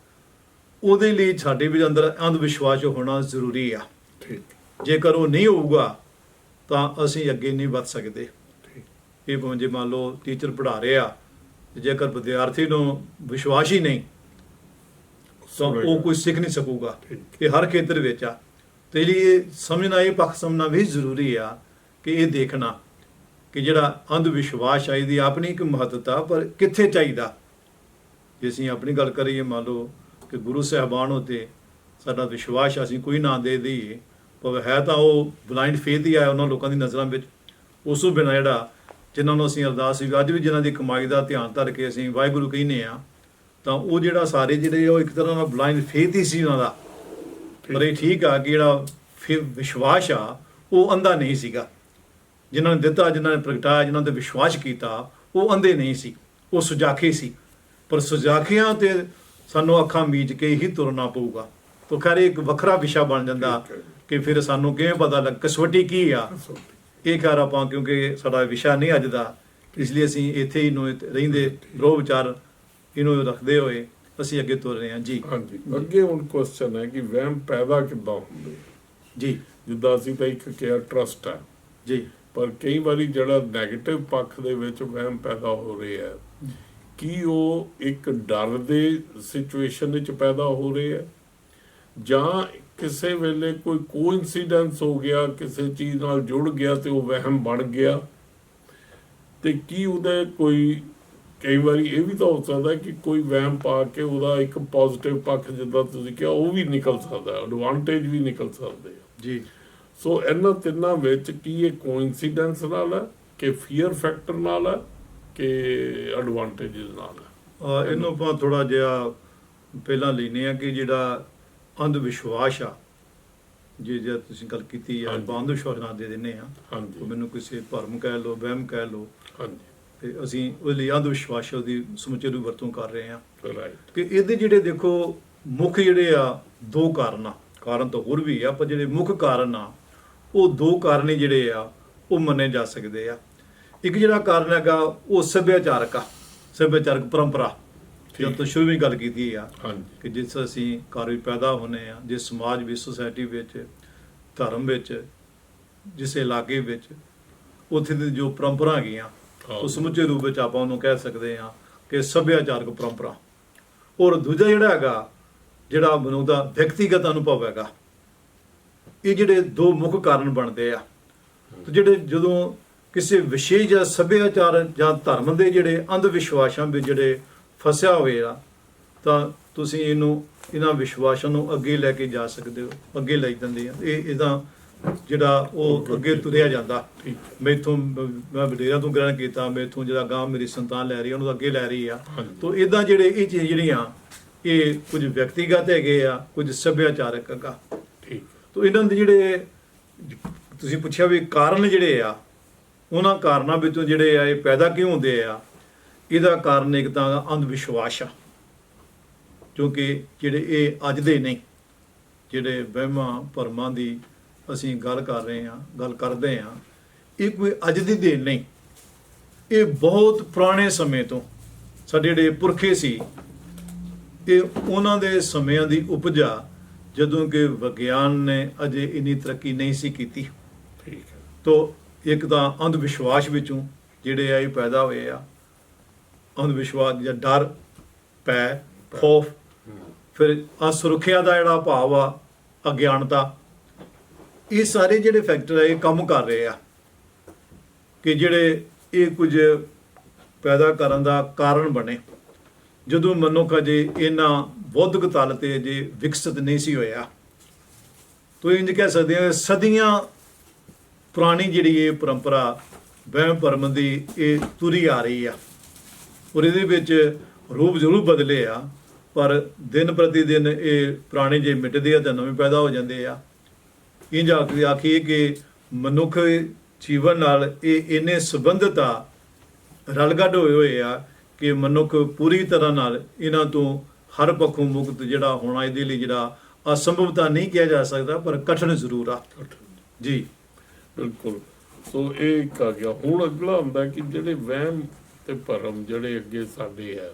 ਉਹਦੇ ਲਈ ਸਾਡੇ ਵੀ ਅੰਦਰ ਅੰਧ ਵਿਸ਼ਵਾਸ ਹੋਣਾ ਜ਼ਰੂਰੀ ਆ। ਠੀਕ। ਜੇਕਰ ਉਹ ਨਹੀਂ ਹੋਊਗਾ ਤਾਂ ਅਸੀਂ ਅੱਗੇ ਨਹੀਂ ਵੱਧ ਸਕਦੇ। ਇਹ ਜੇ ਮੰਨ ਲਓ ਟੀਚਰ ਪੜ੍ਹਾ ਰਿਹਾ ਜੇਕਰ ਵਿਦਿਆਰਥੀ ਨੂੰ ਵਿਸ਼ਵਾਸ ਹੀ ਨਹੀਂ ਤਾਂ ਉਹ ਕੋਈ ਸਿੱਖ ਨਹੀਂ ਸਕੂਗਾ। ਇਹ ਹਰ ਖੇਤਰ ਵਿੱਚ ਆ। ਤੇ ਲਈ ਇਹ ਸਮਝਣਾ ਇਹ ਪੱਖ ਸਮਝਣਾ ਵੀ ਜ਼ਰੂਰੀ ਆ ਕਿ ਇਹ ਦੇਖਣਾ। ਕਿ ਜਿਹੜਾ ਅੰਧ ਵਿਸ਼ਵਾਸ ਆ, ਇਹਦੀ ਆਪਣੀ ਇੱਕ ਮਹੱਤਤਾ, ਪਰ ਕਿੱਥੇ ਚਾਹੀਦਾ? ਜੇ ਅਸੀਂ ਆਪਣੀ ਗੱਲ ਕਰੀਏ, ਮੰਨ ਲਓ ਕਿ ਗੁਰੂ ਸਾਹਿਬਾਨ ਉਤੇ ਸਾਡਾ ਵਿਸ਼ਵਾਸ ਅਸੀਂ ਕੋਈ ਨਾ ਦੇ ਦਈਏ, ਪਰ ਹੈ ਤਾਂ ਉਹ ਬਲਾਈਂਡ ਫੇਥ ਹੀ ਆ ਉਹਨਾਂ ਲੋਕਾਂ ਦੀ ਨਜ਼ਰਾਂ ਵਿੱਚ। ਉਸ ਤੋਂ ਬਿਨਾਂ ਜਿਹੜਾ ਜਿਨ੍ਹਾਂ ਨੂੰ ਅਸੀਂ ਅਰਦਾਸ ਵੀ, ਅੱਜ ਵੀ ਜਿਨ੍ਹਾਂ ਦੀ ਕਮਾਈ ਦਾ ਧਿਆਨ ਧਰ ਕੇ ਅਸੀਂ ਵਾਹਿਗੁਰੂ ਕਹਿੰਦੇ ਆ ਤਾਂ ਉਹ ਜਿਹੜਾ ਸਾਰੇ ਜਿਹੜੇ ਉਹ ਇੱਕ ਤਰ੍ਹਾਂ ਦਾ ਬਲਾਈਂਡ ਫੇਥ ਹੀ ਸੀ ਉਹਨਾਂ ਦਾ। ਪਰ ਇਹ ਠੀਕ ਆ ਕਿ ਜਿਹੜਾ ਫਿਰ ਵਿਸ਼ਵਾਸ ਆ, ਉਹ ਅੰਧਾ ਨਹੀਂ ਸੀਗਾ। ਜਿਨ੍ਹਾਂ ਨੇ ਦਿੱਤਾ ਜਿਨ੍ਹਾਂ ਨੇ ਪ੍ਰਗਟਾਇਆ ਜਿਨ੍ਹਾਂ ਤੇ ਵਿਸ਼ਵਾਸ ਕੀਤਾ ਉਹ ਅੰਧੇ ਨਹੀਂ ਸੀ ਉਹ ਸੁਜਾਖੇ ਸੀ। ਪਰ ਸੁਜਾਖਿਆਂ ਤੇ ਸਾਨੂੰ ਅੱਖਾਂ ਮੀਚ ਕੇ ਹੀ ਤੁਰਨਾ ਪਊਗਾ। ਤਾਂ ਖੈਰ ਇੱਕ ਵੱਖਰਾ ਵਿਸ਼ਾ ਬਣ ਜਾਂਦਾ। ਕਿ ਫਿਰ ਸਾਨੂੰ ਕਿਵੇਂ ਪਤਾ ਲੱਗ ਕਸਵੱਟੀ ਕੀ ਆ? ਇਹ ਕਰ ਆਪਾਂ ਕਿਉਂਕਿ ਸਾਡਾ ਵਿਸ਼ਾ ਨਹੀਂ ਅੱਜ ਦਾ ਇਸ ਲਈ ਅਸੀਂ ਇੱਥੇ ਹੀ ਨੂੰ ਰਹਿੰਦੇ ਰੋ ਵਿਚਾਰ ਇਹਨੂੰ ਰੱਖਦੇ ਹੋਏ ਅਸੀਂ ਅੱਗੇ ਤੁਰ ਰਹੇ ਹਾਂ। ਜੀ। ਹਾਂਜੀ। ਅੱਗੇ ਹੁਣ ਕੁਐਸਚਨ ਹੈ ਕਿ ਵਹਿਮ ਪੈਦਾ ਕਿੱਦਾਂ ਹੁੰਦੇ? ਜੀ। ਜਿੱਦਾਂ ਅਸੀਂ ਤਾਂ ਇੱਕ ਕਿਹਾ ਟਰਸਟ ਹੈ। ਜੀ। ਪਰ ਕਈ ਵਾਰੀ ਜਿਹੜਾ 네ਗੇਟਿਵ ਪੱਖ ਦੇ ਵਿੱਚ ਵਹਿਮ ਪੈਦਾ ਹੋ ਰਿਹਾ ਹੈ, ਕੀ ਉਹ ਇੱਕ ਡਰ ਦੇ ਸਿਚੁਏਸ਼ਨ ਵਿੱਚ ਪੈਦਾ ਹੋ ਰਿਹਾ ਹੈ? ਜਾਂ ਕਿਸੇ ਵੇਲੇ ਕੋਈ ਕੋਇਨਸੀਡੈਂਸ ਹੋ ਗਿਆ, ਕਿਸੇ ਚੀਜ਼ ਨਾਲ ਜੁੜ ਗਿਆ ਤੇ ਉਹ ਵਹਿਮ ਬਣ ਗਿਆ? ਤੇ ਕੀ ਉਹਦੇ ਕੋਈ, ਕਈ ਵਾਰੀ ਇਹ ਵੀ ਤਾਂ ਹੋ ਸਕਦਾ ਕਿ ਕੋਈ ਵਹਿਮ ਪਾ ਕੇ ਉਹਦਾ ਇੱਕ ਪੋਜ਼ਿਟਿਵ ਪੱਖ ਜਿੱਦਾਂ ਤੁਸੀਂ ਕਿਹਾ, ਉਹ ਵੀ ਨਿਕਲ ਸਕਦਾ ਐਡਵਾਂਟੇਜ ਵੀ ਨਿਕਲ ਸਕਦੇ ਆ ਜੀ। ਸੋ ਇਹਨਾਂ ਤਿੰਨਾਂ ਵਿੱਚ ਕੀ ਇਹ ਕੋਇਨਸੀਡੈਂਸ ਨਾਲ ਹੈ ਕਿ ਫੀਅਰ ਫੈਕਟਰ ਨਾਲ ਹੈ ਕਿ ਐਡਵਾਂਟੇਜਸ ਨਾਲ ਹੈ? ਇਹਨੂੰ ਆਪਾਂ ਥੋੜਾ ਜਿਹਾ ਪਹਿਲਾਂ ਲੈਨੇ ਆ ਕਿ ਜਿਹੜਾ ਅੰਧ ਵਿਸ਼ਵਾਸ ਆ ਜੇ ਜੇ ਤੁਸੀਂ ਗੱਲ ਕੀਤੀ ਆ ਅੰਧ ਵਿਸ਼ਵਾਸ ਨਾਲ ਦੇ ਦਿੰਨੇ ਆ ਉਹ ਹਾਂਜੀ ਮੈਨੂੰ ਕਿਸੇ ਭਰਮ ਕਹਿ ਲੋ ਵਹਿਮ ਕਹਿ ਲੋ ਹਾਂਜੀ। ਤੇ ਅਸੀਂ ਉਹਦੇ ਲਈ ਅੰਧ ਵਿਸ਼ਵਾਸ ਦੀ ਸਮੁੱਚੇ ਰੂਪ ਵਰਤੋਂ ਕਰ ਰਹੇ ਆ ਰਾਈਟ ਕਿ ਇਹਦੇ ਜਿਹੜੇ ਦੇਖੋ ਮੁੱਖ ਜਿਹੜੇ ਆ ਦੋ ਕਾਰਨ ਆ। ਕਾਰਨ ਤਾਂ ਹੋਰ ਵੀ ਆ ਪਰ ਜਿਹੜੇ ਮੁੱਖ ਕਾਰਨ ਆ ਉਹ ਦੋ ਕਾਰਨ ਹੀ ਜਿਹੜੇ ਆ ਉਹ ਮੰਨੇ ਜਾ ਸਕਦੇ ਆ ਇੱਕ ਜਿਹੜਾ ਕਾਰਨ ਹੈਗਾ ਉਹ ਸੱਭਿਆਚਾਰਕ ਆ ਸੱਭਿਆਚਾਰਕ ਪਰੰਪਰਾ। ਜਦ ਤੋਂ ਸ਼ੁਰੂ ਵੀ ਗੱਲ ਕੀਤੀ ਆ ਕਿ ਜਿਸ ਅਸੀਂ ਘਰ ਵਿੱਚ ਪੈਦਾ ਹੋਨੇ ਆ ਜਿਸ ਸਮਾਜ ਵਿੱਚ ਸੋਸਾਇਟੀ ਵਿੱਚ ਧਰਮ ਵਿੱਚ ਜਿਸ ਇਲਾਕੇ ਵਿੱਚ ਉੱਥੇ ਦੀ ਜੋ ਪਰੰਪਰਾ ਹਾਂ। ਉਹ ਸਮੁੱਚੇ ਰੂਪ ਵਿੱਚ ਆਪਾਂ ਉਹਨੂੰ ਕਹਿ ਸਕਦੇ ਹਾਂ ਕਿ ਸੱਭਿਆਚਾਰਕ ਪਰੰਪਰਾ ਔਰ ਦੂਜਾ ਜਿਹੜਾ ਹੈਗਾ ਜਿਹੜਾ ਮਨੁੱਖ ਦਾ ਵਿਅਕਤੀਗਤ ਅਨੁਭਵ ਹੈਗਾ ਇਹ ਜਿਹੜੇ ਦੋ ਮੁੱਖ ਕਾਰਨ ਬਣਦੇ ਆ। ਤੇ ਜਿਹੜੇ ਜਦੋਂ ਕਿਸੇ ਵਿਸ਼ੇਸ਼ ਜਾਂ ਸੱਭਿਆਚਾਰ ਜਾਂ ਧਰਮ ਦੇ ਜਿਹੜੇ ਅੰਧ ਵਿਸ਼ਵਾਸਾਂ ਵਿੱਚ ਜਿਹੜੇ ਫਸਿਆ ਹੋਏ ਆ ਤਾਂ ਤੁਸੀਂ ਇਹਨੂੰ ਇਹਨਾਂ ਵਿਸ਼ਵਾਸਾਂ ਨੂੰ ਅੱਗੇ ਲੈ ਕੇ ਜਾ ਸਕਦੇ ਹੋ ਅੱਗੇ ਲੈ ਜਾਂਦੇ ਆ। ਇਹ ਇਹਦਾ ਜਿਹੜਾ ਉਹ ਅੱਗੇ ਤੁਰਿਆ ਜਾਂਦਾ। ਮੈਥੋਂ ਮ- ਵਡੇਰਾ ਤੋਂ ਗ੍ਰਹਿਣ ਕੀਤਾ ਮੈਥੋਂ ਜਿਹੜਾ ਗਾਂ ਮੇਰੀ ਸੰਤਾਨ ਲੈ ਰਹੀ ਉਹਨੂੰ ਅੱਗੇ ਲੈ ਰਹੀ ਆ। ਤੋਂ ਇਦਾਂ ਜਿਹੜੇ ਇਹ ਚੀਜ਼ ਜਿਹੜੀਆਂ ਇਹ ਕੁਝ ਵਿਅਕਤੀਗਤ ਹੈਗੇ ਆ ਕੁਝ ਸੱਭਿਆਚਾਰਕ ਹੈਗਾ। ਤੋ ਇਹਨਾਂ ਦੇ ਜਿਹੜੇ ਤੁਸੀਂ ਪੁੱਛਿਆ ਵੀ ਕਾਰਨ ਜਿਹੜੇ ਆ, ਉਹਨਾਂ ਕਾਰਨਾਂ ਵਿੱਚੋਂ ਜਿਹੜੇ ਆ, ਇਹ ਪੈਦਾ ਕਿਉਂ ਹੁੰਦੇ ਆ? ਇਹਦਾ ਕਾਰਨ ਇੱਕ ਤਾਂ ਅੰਧ ਵਿਸ਼ਵਾਸ ਆ, ਕਿਉਂਕਿ ਜਿਹੜੇ ਇਹ ਅੱਜ ਦੇ ਨਹੀਂ ਜਿਹੜੇ ਵਹਿਮਾਂ ਭਰਮਾਂ ਦੀ ਅਸੀਂ ਗੱਲ ਕਰ ਰਹੇ ਹਾਂ, ਗੱਲ ਕਰਦੇ ਹਾਂ, ਇਹ ਕੋਈ ਅੱਜ ਦੀ ਦੇਣ ਨਹੀਂ। ਇਹ ਬਹੁਤ ਪੁਰਾਣੇ ਸਮੇਂ ਤੋਂ ਸਾਡੇ ਜਿਹੜੇ ਪੁਰਖੇ ਸੀ, ਇਹ ਉਹਨਾਂ ਦੇ ਸਮਿਆਂ ਦੀ ਉਪਜਾ ਜਦੋਂ ਕਿ ਵਿਗਿਆਨ ਨੇ ਅਜੇ ਇੰਨੀ ਤਰੱਕੀ ਨਹੀਂ ਸੀ ਕੀਤੀ। ਠੀਕ ਹੈ। ਤੋ ਇੱਕ ਤਾਂ ਅੰਧ ਵਿਸ਼ਵਾਸ ਵਿੱਚੋਂ ਜਿਹੜੇ ਆ ਇਹ ਪੈਦਾ ਹੋਏ ਆ। ਅੰਧ ਵਿਸ਼ਵਾਸ ਜਾਂ ਡਰ ਪੈ ਖੌਫ ਫਿਰ ਅਸੁਰੱਖਿਆ ਦਾ ਜਿਹੜਾ ਭਾਵ ਆ ਅਗਿਆਨਤਾ ਇਹ ਸਾਰੇ ਜਿਹੜੇ ਫੈਕਟਰ ਆ ਇਹ ਕੰਮ ਕਰ ਰਹੇ ਆ। ਕਿ ਜਿਹੜੇ ਇਹ ਕੁਝ ਪੈਦਾ ਕਰਨ ਦਾ ਕਾਰਨ ਬਣੇ। ਜਦੋਂ ਮਨੁੱਖ ਅਜੇ ਇਹਨਾਂ ਬੌਧਿਕ ਤਲ ਤੇ ਅਜੇ ਵਿਕਸਿਤ ਨਹੀਂ ਸੀ ਹੋਇਆ, ਤੋ ਇੰਜ ਕਹਿ ਸਕਦੇ ਹਾਂ ਸਦੀਆਂ ਪੁਰਾਣੀ ਜਿਹੜੀ ਇਹ ਪਰੰਪਰਾ ਵਹਿਮ ਭਰਮ ਦੀ ਇਹ ਤੁਰੀ ਆ ਰਹੀ ਆ ਔਰ ਇਹਦੇ ਵਿੱਚ ਰੂਪ ਜ਼ਰੂਰ ਬਦਲੇ ਆ, ਪਰ ਦਿਨ ਪ੍ਰਤੀ ਦਿਨ ਇਹ ਪੁਰਾਣੇ ਜੇ ਮਿਟਦੇ ਆ ਤਾਂ ਨਵੇਂ ਪੈਦਾ ਹੋ ਜਾਂਦੇ ਆ। ਇੰਜ ਆਖੀ ਆਖੀਏ ਕਿ ਮਨੁੱਖ ਜੀਵਨ ਨਾਲ ਇਹ ਇੰਨੇ ਸੰਬੰਧਤਾ ਆ, ਰਲਗੱਡ ਹੋਏ ਹੋਏ ਆ ਕਿ ਮਨੁੱਖ ਪੂਰੀ ਤਰ੍ਹਾਂ ਨਾਲ ਇਹਨਾਂ ਤੋਂ ਹਰ ਪੱਖੋਂ ਮੁਕਤ ਜਿਹੜਾ ਹੋਣਾ ਇਹਦੇ ਲਈ ਜਿਹੜਾ ਅਸੰਭਵਤਾ ਨਹੀਂ ਕਿਹਾ ਜਾ ਸਕਦਾ, ਪਰ ਕਠਨ ਜ਼ਰੂਰ ਆ। ਜੀ। ਬਿਲਕੁਲ। ਸੋ ਇਹ ਇੱਕ ਆ ਗਿਆ। ਹੁਣ ਅਗਲਾ ਹੁੰਦਾ ਕਿ ਜਿਹੜੇ ਵਹਿਮ ਤੇ ਭਰਮ ਜਿਹੜੇ ਅੱਗੇ ਸਾਡੇ ਹੈ,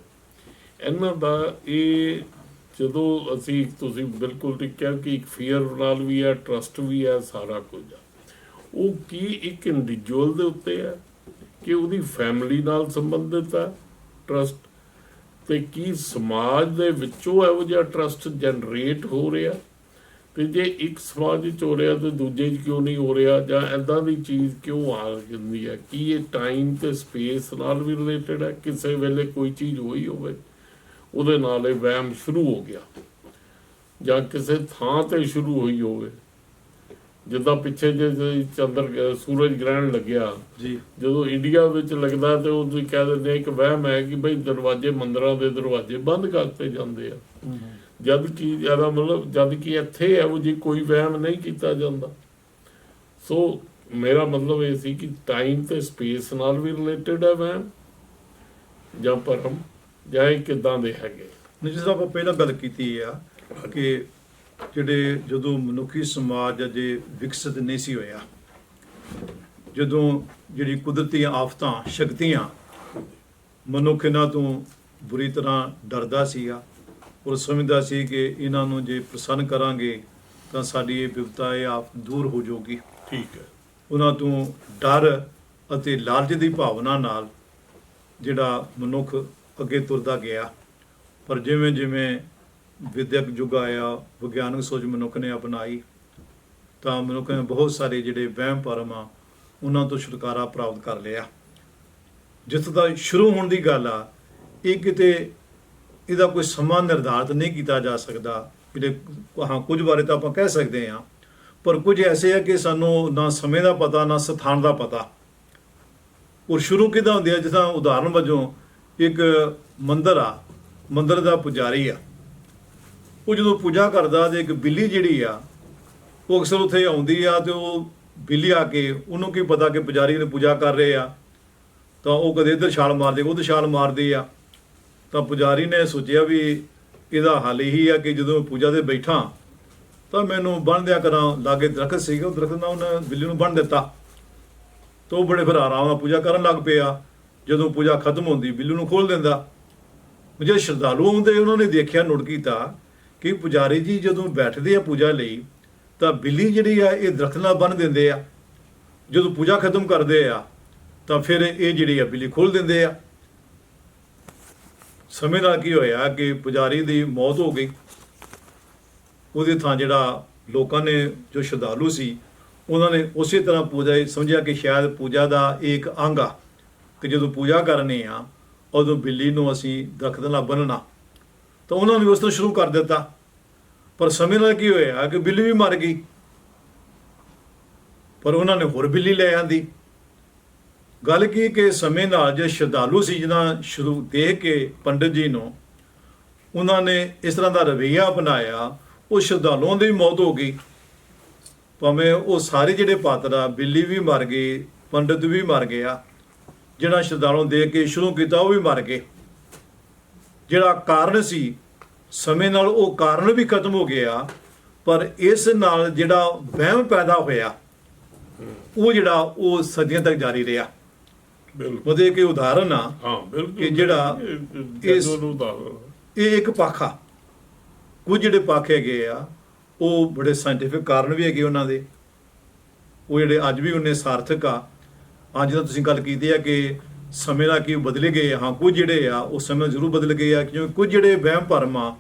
ਇਹਨਾਂ ਦਾ ਇਹ ਜਦੋਂ ਅਸੀਂ ਤੁਸੀਂ ਬਿਲਕੁਲ ਠੀਕ ਕਿਹਾ ਕਿ ਇੱਕ ਫੀਅਰ ਨਾਲ ਵੀ ਹੈ ਟਰਸਟ ਵੀ ਹੈ, ਸਾਰਾ ਕੁਝ ਆ। ਉਹ ਕੀ ਇੱਕ ਇੰਡੀਵਿਜੂਅਲ ਦੇ ਉੱਤੇ ਹੈ ਕਿ ਉਹਦੀ ਫੈਮਿਲੀ ਨਾਲ ਸੰਬੰਧਿਤ ਹੈ? ਟਰਸਟ ਤੇ ਕੀ ਸਮਾਜ ਦੇ ਵਿੱਚੋਂ ਇਹੋ ਜਿਹਾ ਟਰਸਟ ਜਨਰੇਟ ਹੋ ਰਿਹਾ? ਤੇ ਜੇ ਇੱਕ ਸਮਾਜ ਵਿੱਚ ਹੋ ਰਿਹਾ ਤੇ ਦੂਜੇ 'ਚ ਕਿਉਂ ਨਹੀਂ ਹੋ ਰਿਹਾ? ਜਾਂ ਐਦਾਂ ਦੀ ਚੀਜ਼ ਕਿਉਂ ਆ ਜਾਂਦੀ ਹੈ? ਕੀ ਇਹ ਟਾਈਮ ਤੇ ਸਪੇਸ ਨਾਲ ਵੀ ਰਿਲੇਟਡ ਹੈ? ਕਿਸੇ ਵੇਲੇ ਕੋਈ ਚੀਜ਼ ਹੋਈ ਹੋਵੇ, ਉਹਦੇ ਨਾਲ ਇਹ ਵਹਿਮ ਸ਼ੁਰੂ ਹੋ ਗਿਆ। ਜਾਂ ਕਿਸੇ ਥਾਂ ਤੇ ਸ਼ੁਰੂ ਹੋਈ ਹੋਵੇ। ਜਿੱਦਾਂ ਪਿੱਛੇ ਜੇ ਚੰਦਰ ਸੂਰਜ ਗ੍ਰਹਿਣ ਲੱਗਿਆ ਜੀ। ਜਦੋਂ ਇੰਡੀਆ ਵਿੱਚ ਲੱਗਦਾ ਤੇ ਉਹ ਤੁਸੀਂ ਕਹਿ ਦਿੰਦੇ ਇੱਕ ਵਹਿਮ ਹੈ ਕਿ ਬਈ ਦਰਵਾਜ਼ੇ ਮੰਦਰਾਂ ਦੇ ਦਰਵਾਜ਼ੇ ਬੰਦ ਕਰਤੇ ਜਾਂਦੇ ਆ। ਜਦ ਕਿ ਇਹਦਾ ਮਤਲਬ ਜਦ ਕਿ ਇੱਥੇ ਇਹੋ ਜੀ ਕੋਈ ਵਹਿਮ ਨਹੀਂ ਕੀਤਾ ਜਾਂਦਾ। ਸੋ ਮੇਰਾ ਮਤਲਬ ਇਹ ਸੀ ਕਿ ਟਾਈਮ ਤੇ ਸਪੇਸ ਨਾਲ ਵੀ ਰਿਲੇਟਡ ਹੈ ਵਹਿਮ ਜਾਂ ਭਰਮ ਜਾਂ ਇਹ ਕਿਦਾਂ ਦੇ ਹੈਗੇ। ਜਿਸ ਆਪਾਂ ਪਹਿਲਾਂ ਗੱਲ ਕੀਤੀ ਆ ਕਿ ਜਿਹੜੇ ਜਦੋਂ ਮਨੁੱਖੀ ਸਮਾਜ ਅਜੇ ਵਿਕਸਿਤ ਨਹੀਂ ਸੀ ਹੋਇਆ ਜਦੋਂ ਜਿਹੜੀ ਕੁਦਰਤੀ ਆਫਤਾਂ ਸ਼ਕਤੀਆਂ ਮਨੁੱਖ ਇਹਨਾਂ ਤੋਂ ਬੁਰੀ ਤਰ੍ਹਾਂ ਡਰਦਾ ਸੀਗਾ ਔਰ ਸਮਝਦਾ ਸੀ ਕਿ ਇਹਨਾਂ ਨੂੰ ਜੇ ਪ੍ਰਸੰਨ ਕਰਾਂਗੇ ਤਾਂ ਸਾਡੀ ਇਹ ਵਿਪਤਾ ਇਹ ਆਪ ਦੂਰ ਹੋ ਜਾਊਗੀ। ਠੀਕ ਹੈ। ਉਹਨਾਂ ਤੋਂ ਡਰ ਅਤੇ ਲਾਲਚ ਦੀ ਭਾਵਨਾ ਨਾਲ ਜਿਹੜਾ ਮਨੁੱਖ ਅੱਗੇ ਤੁਰਦਾ ਗਿਆ ਪਰ ਜਿਵੇਂ ਜਿਵੇਂ ਵਿਦਿਅਕ ਯੁੱਗ ਆਇਆ, ਵਿਗਿਆਨਕ ਸੋਚ ਮਨੁੱਖ ਨੇ ਅਪਣਾਈ, ਤਾਂ ਮਨੁੱਖ ਨੇ ਬਹੁਤ ਸਾਰੇ ਜਿਹੜੇ ਵਹਿਮ ਭਰਮ ਆ, ਉਹਨਾਂ ਤੋਂ ਛੁਟਕਾਰਾ ਪ੍ਰਾਪਤ ਕਰ ਲਿਆ। ਜਿੱਥੋਂ ਦਾ ਸ਼ੁਰੂ ਹੋਣ ਦੀ ਗੱਲ ਆ, ਇਹ ਕਿਤੇ ਇਹਦਾ ਕੋਈ ਸਮਾਂ ਨਿਰਧਾਰਤ ਨਹੀਂ ਕੀਤਾ ਜਾ ਸਕਦਾ। ਜਿਹੜੇ ਹਾਂ, ਕੁਝ ਬਾਰੇ ਤਾਂ ਆਪਾਂ ਕਹਿ ਸਕਦੇ ਹਾਂ, ਪਰ ਕੁਝ ਐਸੇ ਆ ਕਿ ਸਾਨੂੰ ਨਾ ਸਮੇਂ ਦਾ ਪਤਾ, ਨਾ ਸਥਾਨ ਦਾ ਪਤਾ। ਔਰ ਸ਼ੁਰੂ ਕਿਦਾਂ ਹੁੰਦੀ ਆ? ਜਿੱਦਾਂ ਉਦਾਹਰਨ ਵਜੋਂ ਇੱਕ ਮੰਦਰ ਆ, ਮੰਦਰ ਦਾ ਪੁਜਾਰੀ ਆ। ਉਹ ਜਦੋਂ ਪੂਜਾ ਕਰਦਾ ਤੇ ਇੱਕ ਬਿੱਲੀ ਜਿਹੜੀ ਆ, ਉਹ ਅਕਸਰ ਉੱਥੇ ਆਉਂਦੀ ਆ ਤੇ ਉਹ ਬਿੱਲੀ ਆ ਕੇ ਉਹਨੂੰ ਕੀ ਪਤਾ ਕਿ ਪੁਜਾਰੀ ਨੇ ਪੂਜਾ ਕਰ ਰਹੇ ਆ, ਤਾਂ ਉਹ ਕਦੇ ਇੱਧਰ ਛਾਲ ਮਾਰਦੇ, ਉਧਰ ਛਾਲ ਮਾਰਦੀ ਆ। ਤਾਂ ਪੁਜਾਰੀ ਨੇ ਸੋਚਿਆ ਵੀ ਇਹਦਾ ਹੱਲ ਇਹੀ ਆ ਕਿ ਜਦੋਂ ਮੈਂ ਪੂਜਾ ਤੇ ਬੈਠਾ, ਤਾਂ ਮੈਨੂੰ ਬੰਨ ਦਿਆ ਕਰਾਂ, ਲਾਗੇ ਦਰਖਤ ਸੀਗਾ, ਉਹ ਦਰਖਤ ਨਾਲ ਉਹਨੇ ਬਿੱਲੀ ਨੂੰ ਬੰਨ ਦਿੱਤਾ। ਤਾਂ ਉਹ ਬੜੇ ਫਿਰ ਆਰਾਮ ਨਾਲ ਪੂਜਾ ਕਰਨ ਲੱਗ ਪਿਆ। ਜਦੋਂ ਪੂਜਾ ਖਤਮ ਹੁੰਦੀ, ਬਿੱਲੀ ਨੂੰ ਖੋਲ ਦਿੰਦਾ। ਜਿਹੜੇ ਸ਼ਰਧਾਲੂ ਆਉਂਦੇ ਉਹਨਾਂ ਨੇ ਦੇਖਿਆ, ਨੋਟ ਕੀਤਾ ਕਿ ਪੁਜਾਰੀ ਜੀ ਜਦੋਂ ਬੈਠਦੇ ਆ ਪੂਜਾ ਲਈ, ਤਾਂ ਬਿੱਲੀ ਜਿਹੜੀ ਆ, ਇਹ ਦਰਖਤ ਨਾਲ ਬੰਨ ਦਿੰਦੇ ਆ। ਜਦੋਂ ਪੂਜਾ ਖਤਮ ਕਰਦੇ ਆ, ਤਾਂ ਫਿਰ ਇਹ ਜਿਹੜੀ ਆ, ਬਿੱਲੀ ਖੋਲ ਦਿੰਦੇ ਆ। ਸਮੇਂ ਨਾਲ ਕੀ ਹੋਇਆ ਕਿ ਪੁਜਾਰੀ ਦੀ ਮੌਤ ਹੋ ਗਈ। ਉਹਦੇ ਥਾਂ ਜਿਹੜਾ ਲੋਕਾਂ ਨੇ ਜੋ ਸ਼ਰਧਾਲੂ ਸੀ, ਉਹਨਾਂ ਨੇ ਉਸੇ ਤਰ੍ਹਾਂ ਪੂਜਾ ਹੀ ਸਮਝਿਆ ਕਿ ਸ਼ਾਇਦ ਪੂਜਾ ਦਾ ਇਹ ਇੱਕ ਅੰਗ ਆ, ਕਿ ਜਦੋਂ ਪੂਜਾ ਕਰਨੀ ਆ, ਉਦੋਂ ਬਿੱਲੀ ਨੂੰ ਅਸੀਂ ਦਰਖਤ ਨਾਲ ਬੰਨਣਾ ਤਾਂ ਉਹਨਾਂ ਨੇ ਉਸ ਤੋਂ ਸ਼ੁਰੂ ਕਰ ਦਿੱਤਾ। ਪਰ ਸਮੇਂ ਨਾਲ ਕੀ ਹੋਇਆ ਕਿ ਬਿੱਲੀ ਵੀ ਮਰ ਗਈ। ਪਰ ਉਹਨਾਂ ਨੇ ਹੋਰ ਬਿੱਲੀ ਲੈ ਆਂਦੀ। ਗੱਲ ਕੀ ਕਿ ਸਮੇਂ ਨਾਲ ਜੇ ਸ਼ਰਧਾਲੂ ਸੀ ਜਿਹਨਾਂ ਸ਼ੁਰੂ ਦੇਖ ਕੇ ਪੰਡਿਤ ਜੀ ਨੂੰ ਉਹਨਾਂ ਨੇ ਇਸ ਤਰ੍ਹਾਂ ਦਾ ਰਵੱਈਆ ਅਪਣਾਇਆ, ਉਹ ਸ਼ਰਧਾਲੂਆਂ ਦੀ ਮੌਤ ਹੋ ਗਈ। ਭਾਵੇਂ ਉਹ ਸਾਰੇ ਜਿਹੜੇ ਪਾਤਰ ਆ, ਬਿੱਲੀ ਵੀ ਮਰ ਗਈ, ਪੰਡਿਤ ਵੀ ਮਰ ਗਿਆ ਜਿਹੜਾ ਸ਼ਰਧਾਲੂ ਦੇਖ ਕੇ ਸ਼ੁਰੂ ਕੀਤਾ ਉਹ ਵੀ ਮਰ ਗਏ। ਜਿਹੜਾ ਕਾਰਨ ਸੀ ਸਮੇਂ ਨਾਲ ਉਹ ਕਾਰਨ ਵੀ ਖਤਮ ਹੋ ਗਿਆ ਪਰ ਇਸ ਨਾਲ ਜਿਹੜਾ ਵਹਿਮ ਪੈਦਾ ਹੋਇਆ ਉਹ ਜਿਹੜਾ ਉਹ ਸਦੀਆਂ ਤੱਕ ਜਾਰੀ ਰਿਹਾ। ਬਿਲਕੁਲ। ਮਤਲਬ ਕਿ ਉਦਾਹਰਨ ਆ ਹਾਂ ਬਿਲਕੁਲ। ਕਿ ਜਿਹੜਾ ਇਸ ਇਹ ਇੱਕ ਪਾਖਾ ਕੁਝ ਜਿਹੜੇ ਪਾਖ ਹੈਗੇ ਆ ਉਹ ਬੜੇ ਸਾਇੰਟੀਫਿਕ ਕਾਰਨ ਵੀ ਹੈਗੇ ਉਹਨਾਂ ਦੇ। ਉਹ ਜਿਹੜੇ ਅੱਜ ਵੀ ਉਹਨੇ ਸਾਰਥਕ ਆ। ਅੱਜ ਦਾ ਤੁਸੀਂ ਗੱਲ ਕੀਤੀ ਆ ਕਿ ਸਮੇਂ ਨਾਲ ਕੀ ਬਦਲੇ ਗਏ। ਹਾਂ ਕੁਝ ਜਿਹੜੇ ਆ ਉਹ ਸਮੇਂ ਜ਼ਰੂਰ ਬਦਲ ਗਏ ਆ ਕਿਉਂਕਿ ਕੁਝ ਜਿਹੜੇ ਵਹਿਮ ਭਰਮ ਆ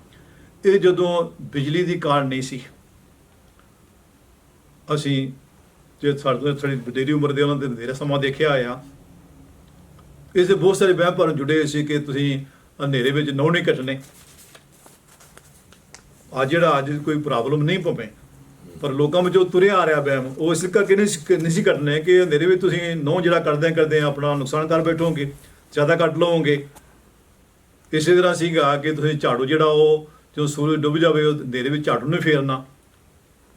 ਇਹ ਜਦੋਂ ਬਿਜਲੀ ਦੀ ਕਾਰਨ ਨਹੀਂ ਸੀ, ਅਸੀਂ ਜੇ ਸਾਡੇ ਤੋਂ ਥੋੜੀ ਬਡੇਰੀ ਉਮਰ ਦੇ ਉਹਨਾਂ ਦੇ ਵਧੇਰੇ ਸਮਾਂ ਦੇਖਿਆ ਆ ਇਸ ਦੇ ਬਹੁਤ ਸਾਰੇ ਵਹਿਮ ਭਰਮ ਜੁੜੇ ਹੋਏ ਸੀ ਕਿ ਤੁਸੀਂ ਹਨੇਰੇ ਵਿੱਚ ਨਹੁੰ ਨਹੀਂ ਕੱਟਣੇ। ਅੱਜ ਜਿਹੜਾ ਅੱਜ ਕੋਈ ਪ੍ਰੋਬਲਮ ਨਹੀਂ ਪਵੇ ਪਰ ਲੋਕਾਂ ਵਿੱਚੋਂ ਤੁਰਿਆ ਆ ਰਿਹਾ ਵਹਿਮ, ਉਹ ਇਸ ਕਰਕੇ ਨਹੀਂ ਸੀ- ਨਹੀਂ ਸੀ ਕੱਟਣੇ ਕਿ ਹਨੇਰੇ ਵਿੱਚ ਤੁਸੀਂ ਨਹੁੰ ਜਿਹੜਾ ਕੱਟਦੇ ਕਰਦੇ ਆਪਣਾ ਨੁਕਸਾਨ ਕਰ ਬੈਠੋਗੇ, ਜ਼ਿਆਦਾ ਕੱਟ ਲਓਗੇ ਇਸੇ ਤਰ੍ਹਾਂ ਸੀਗਾ ਕਿ ਤੁਸੀਂ ਝਾੜੂ ਜਿਹੜਾ ਉਹ ਜਦੋਂ ਸੂਰਜ ਡੁੱਬ ਜਾਵੇ ਉਹ ਹਨੇਰੇ ਵਿੱਚ ਝਾੜੂ ਨਹੀਂ ਫੇਰਨਾ।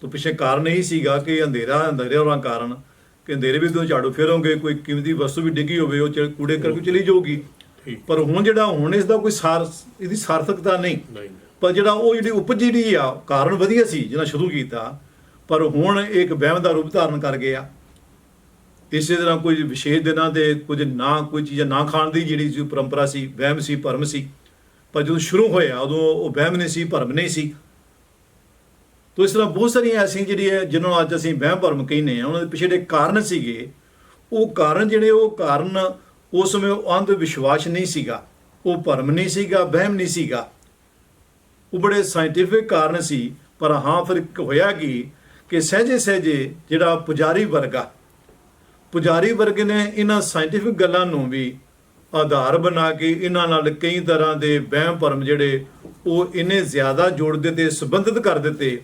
ਤੋਂ ਪਿੱਛੇ ਕਾਰਨ ਇਹ ਸੀਗਾ ਕਿ ਅੰਧੇਰਾ ਅੰਧੇਰੇ ਵਾਲਾ ਕਾਰਨ ਕਿ ਅੰਧੇਰੇ ਵੀ ਤੁਸੀਂ ਝਾੜੂ ਫੇਰੋਗੇ ਕੋਈ ਕੀਮਤੀ ਵਸਤੂ ਵੀ ਡਿੱਗੀ ਹੋਵੇ ਉਹ ਚ- ਕੂੜੇ ਕਰਕੇ ਚਲੀ ਜਾਊਗੀ। ਪਰ ਹੁਣ ਜਿਹੜਾ ਹੁਣ ਇਸ ਦਾ ਕੋਈ ਸਾਰ ਇਹਦੀ ਸਾਰਥਕਤਾ ਨਹੀਂ। ਪਰ ਜਿਹੜਾ ਉਹ ਜਿਹੜੀ ਉਪਜ ਜਿਹੜੀ ਆ ਕਾਰਨ ਵਧੀਆ ਸੀ ਜਿਹਨਾਂ ਸ਼ੁਰੂ ਕੀਤਾ। ਪਰ ਹੁਣ ਇਹ ਇੱਕ ਵਹਿਮ ਦਾ ਰੂਪ ਧਾਰਨ ਕਰ ਗਿਆ। ਇਸੇ ਤਰ੍ਹਾਂ ਕੋਈ ਵਿਸ਼ੇਸ਼ ਦਿਨਾਂ ਤੇ ਕੁਝ ਨਾ ਕੋਈ ਚੀਜ਼ਾਂ ਨਾ ਖਾਣ ਦੀ ਜਿਹੜੀ ਸੀ ਪਰੰਪਰਾ ਸੀ ਵਹਿਮ ਸੀ ਭਰਮ ਸੀ। ਪਰ ਜਦੋਂ ਸ਼ੁਰੂ ਹੋਇਆ, ਉਦੋਂ ਉਹ ਵਹਿਮ ਨਹੀਂ ਸੀ, ਭਰਮ ਨਹੀਂ ਸੀ। ਤੋ ਇਸ ਤਰ੍ਹਾਂ ਬਹੁਤ ਸਾਰੀਆਂ ਐਸੀਆਂ ਜਿਹੜੀਆਂ ਜਿਹਨਾਂ ਨੂੰ ਅੱਜ ਅਸੀਂ ਵਹਿਮ, ਭਰਮ ਕਹਿੰਦੇ ਆ ਉਹਨਾਂ ਦੇ ਪਿੱਛੇ ਜਿਹੜੇ ਕਾਰਨ ਸੀਗੇ, ਉਹ ਕਾਰਨ ਜਿਹੜੇ, ਉਹ ਕਾਰਨ ਉਸ ਸਮੇਂ ਉਹ ਅੰਧ ਵਿਸ਼ਵਾਸ ਨਹੀਂ ਸੀਗਾ। ਉਹ ਭਰਮ ਨਹੀਂ ਸੀਗਾ, ਵਹਿਮ ਨਹੀਂ ਸੀਗਾ। ਉਹ ਬੜੇ ਸਾਇੰਟੀਫਿਕ ਕਾਰਨ ਸੀ, ਪਰ ਹਾਂ, ਫਿਰ ਹੋਇਆ ਕੀ ਕਿ ਸਹਜੇ ਸਹਜੇ ਜਿਹੜਾ ਪੁਜਾਰੀ ਵਰਗਾ, ਪੁਜਾਰੀ ਵਰਗ ਨੇ ਇਹਨਾਂ ਸਾਇੰਟੀਫਿਕ ਗੱਲਾਂ ਨੂੰ ਵੀ ਆਧਾਰ ਬਣਾ ਕੇ ਇਹਨਾਂ ਨਾਲ ਕਈ ਤਰ੍ਹਾਂ ਦੇ ਵਹਿਮ ਭਰਮ ਜਿਹੜੇ ਉਹ ਇੰਨੇ ਜ਼ਿਆਦਾ ਜੋੜ ਦਿੱਤੇ, ਸੰਬੰਧਿਤ ਕਰ ਦਿੱਤੇ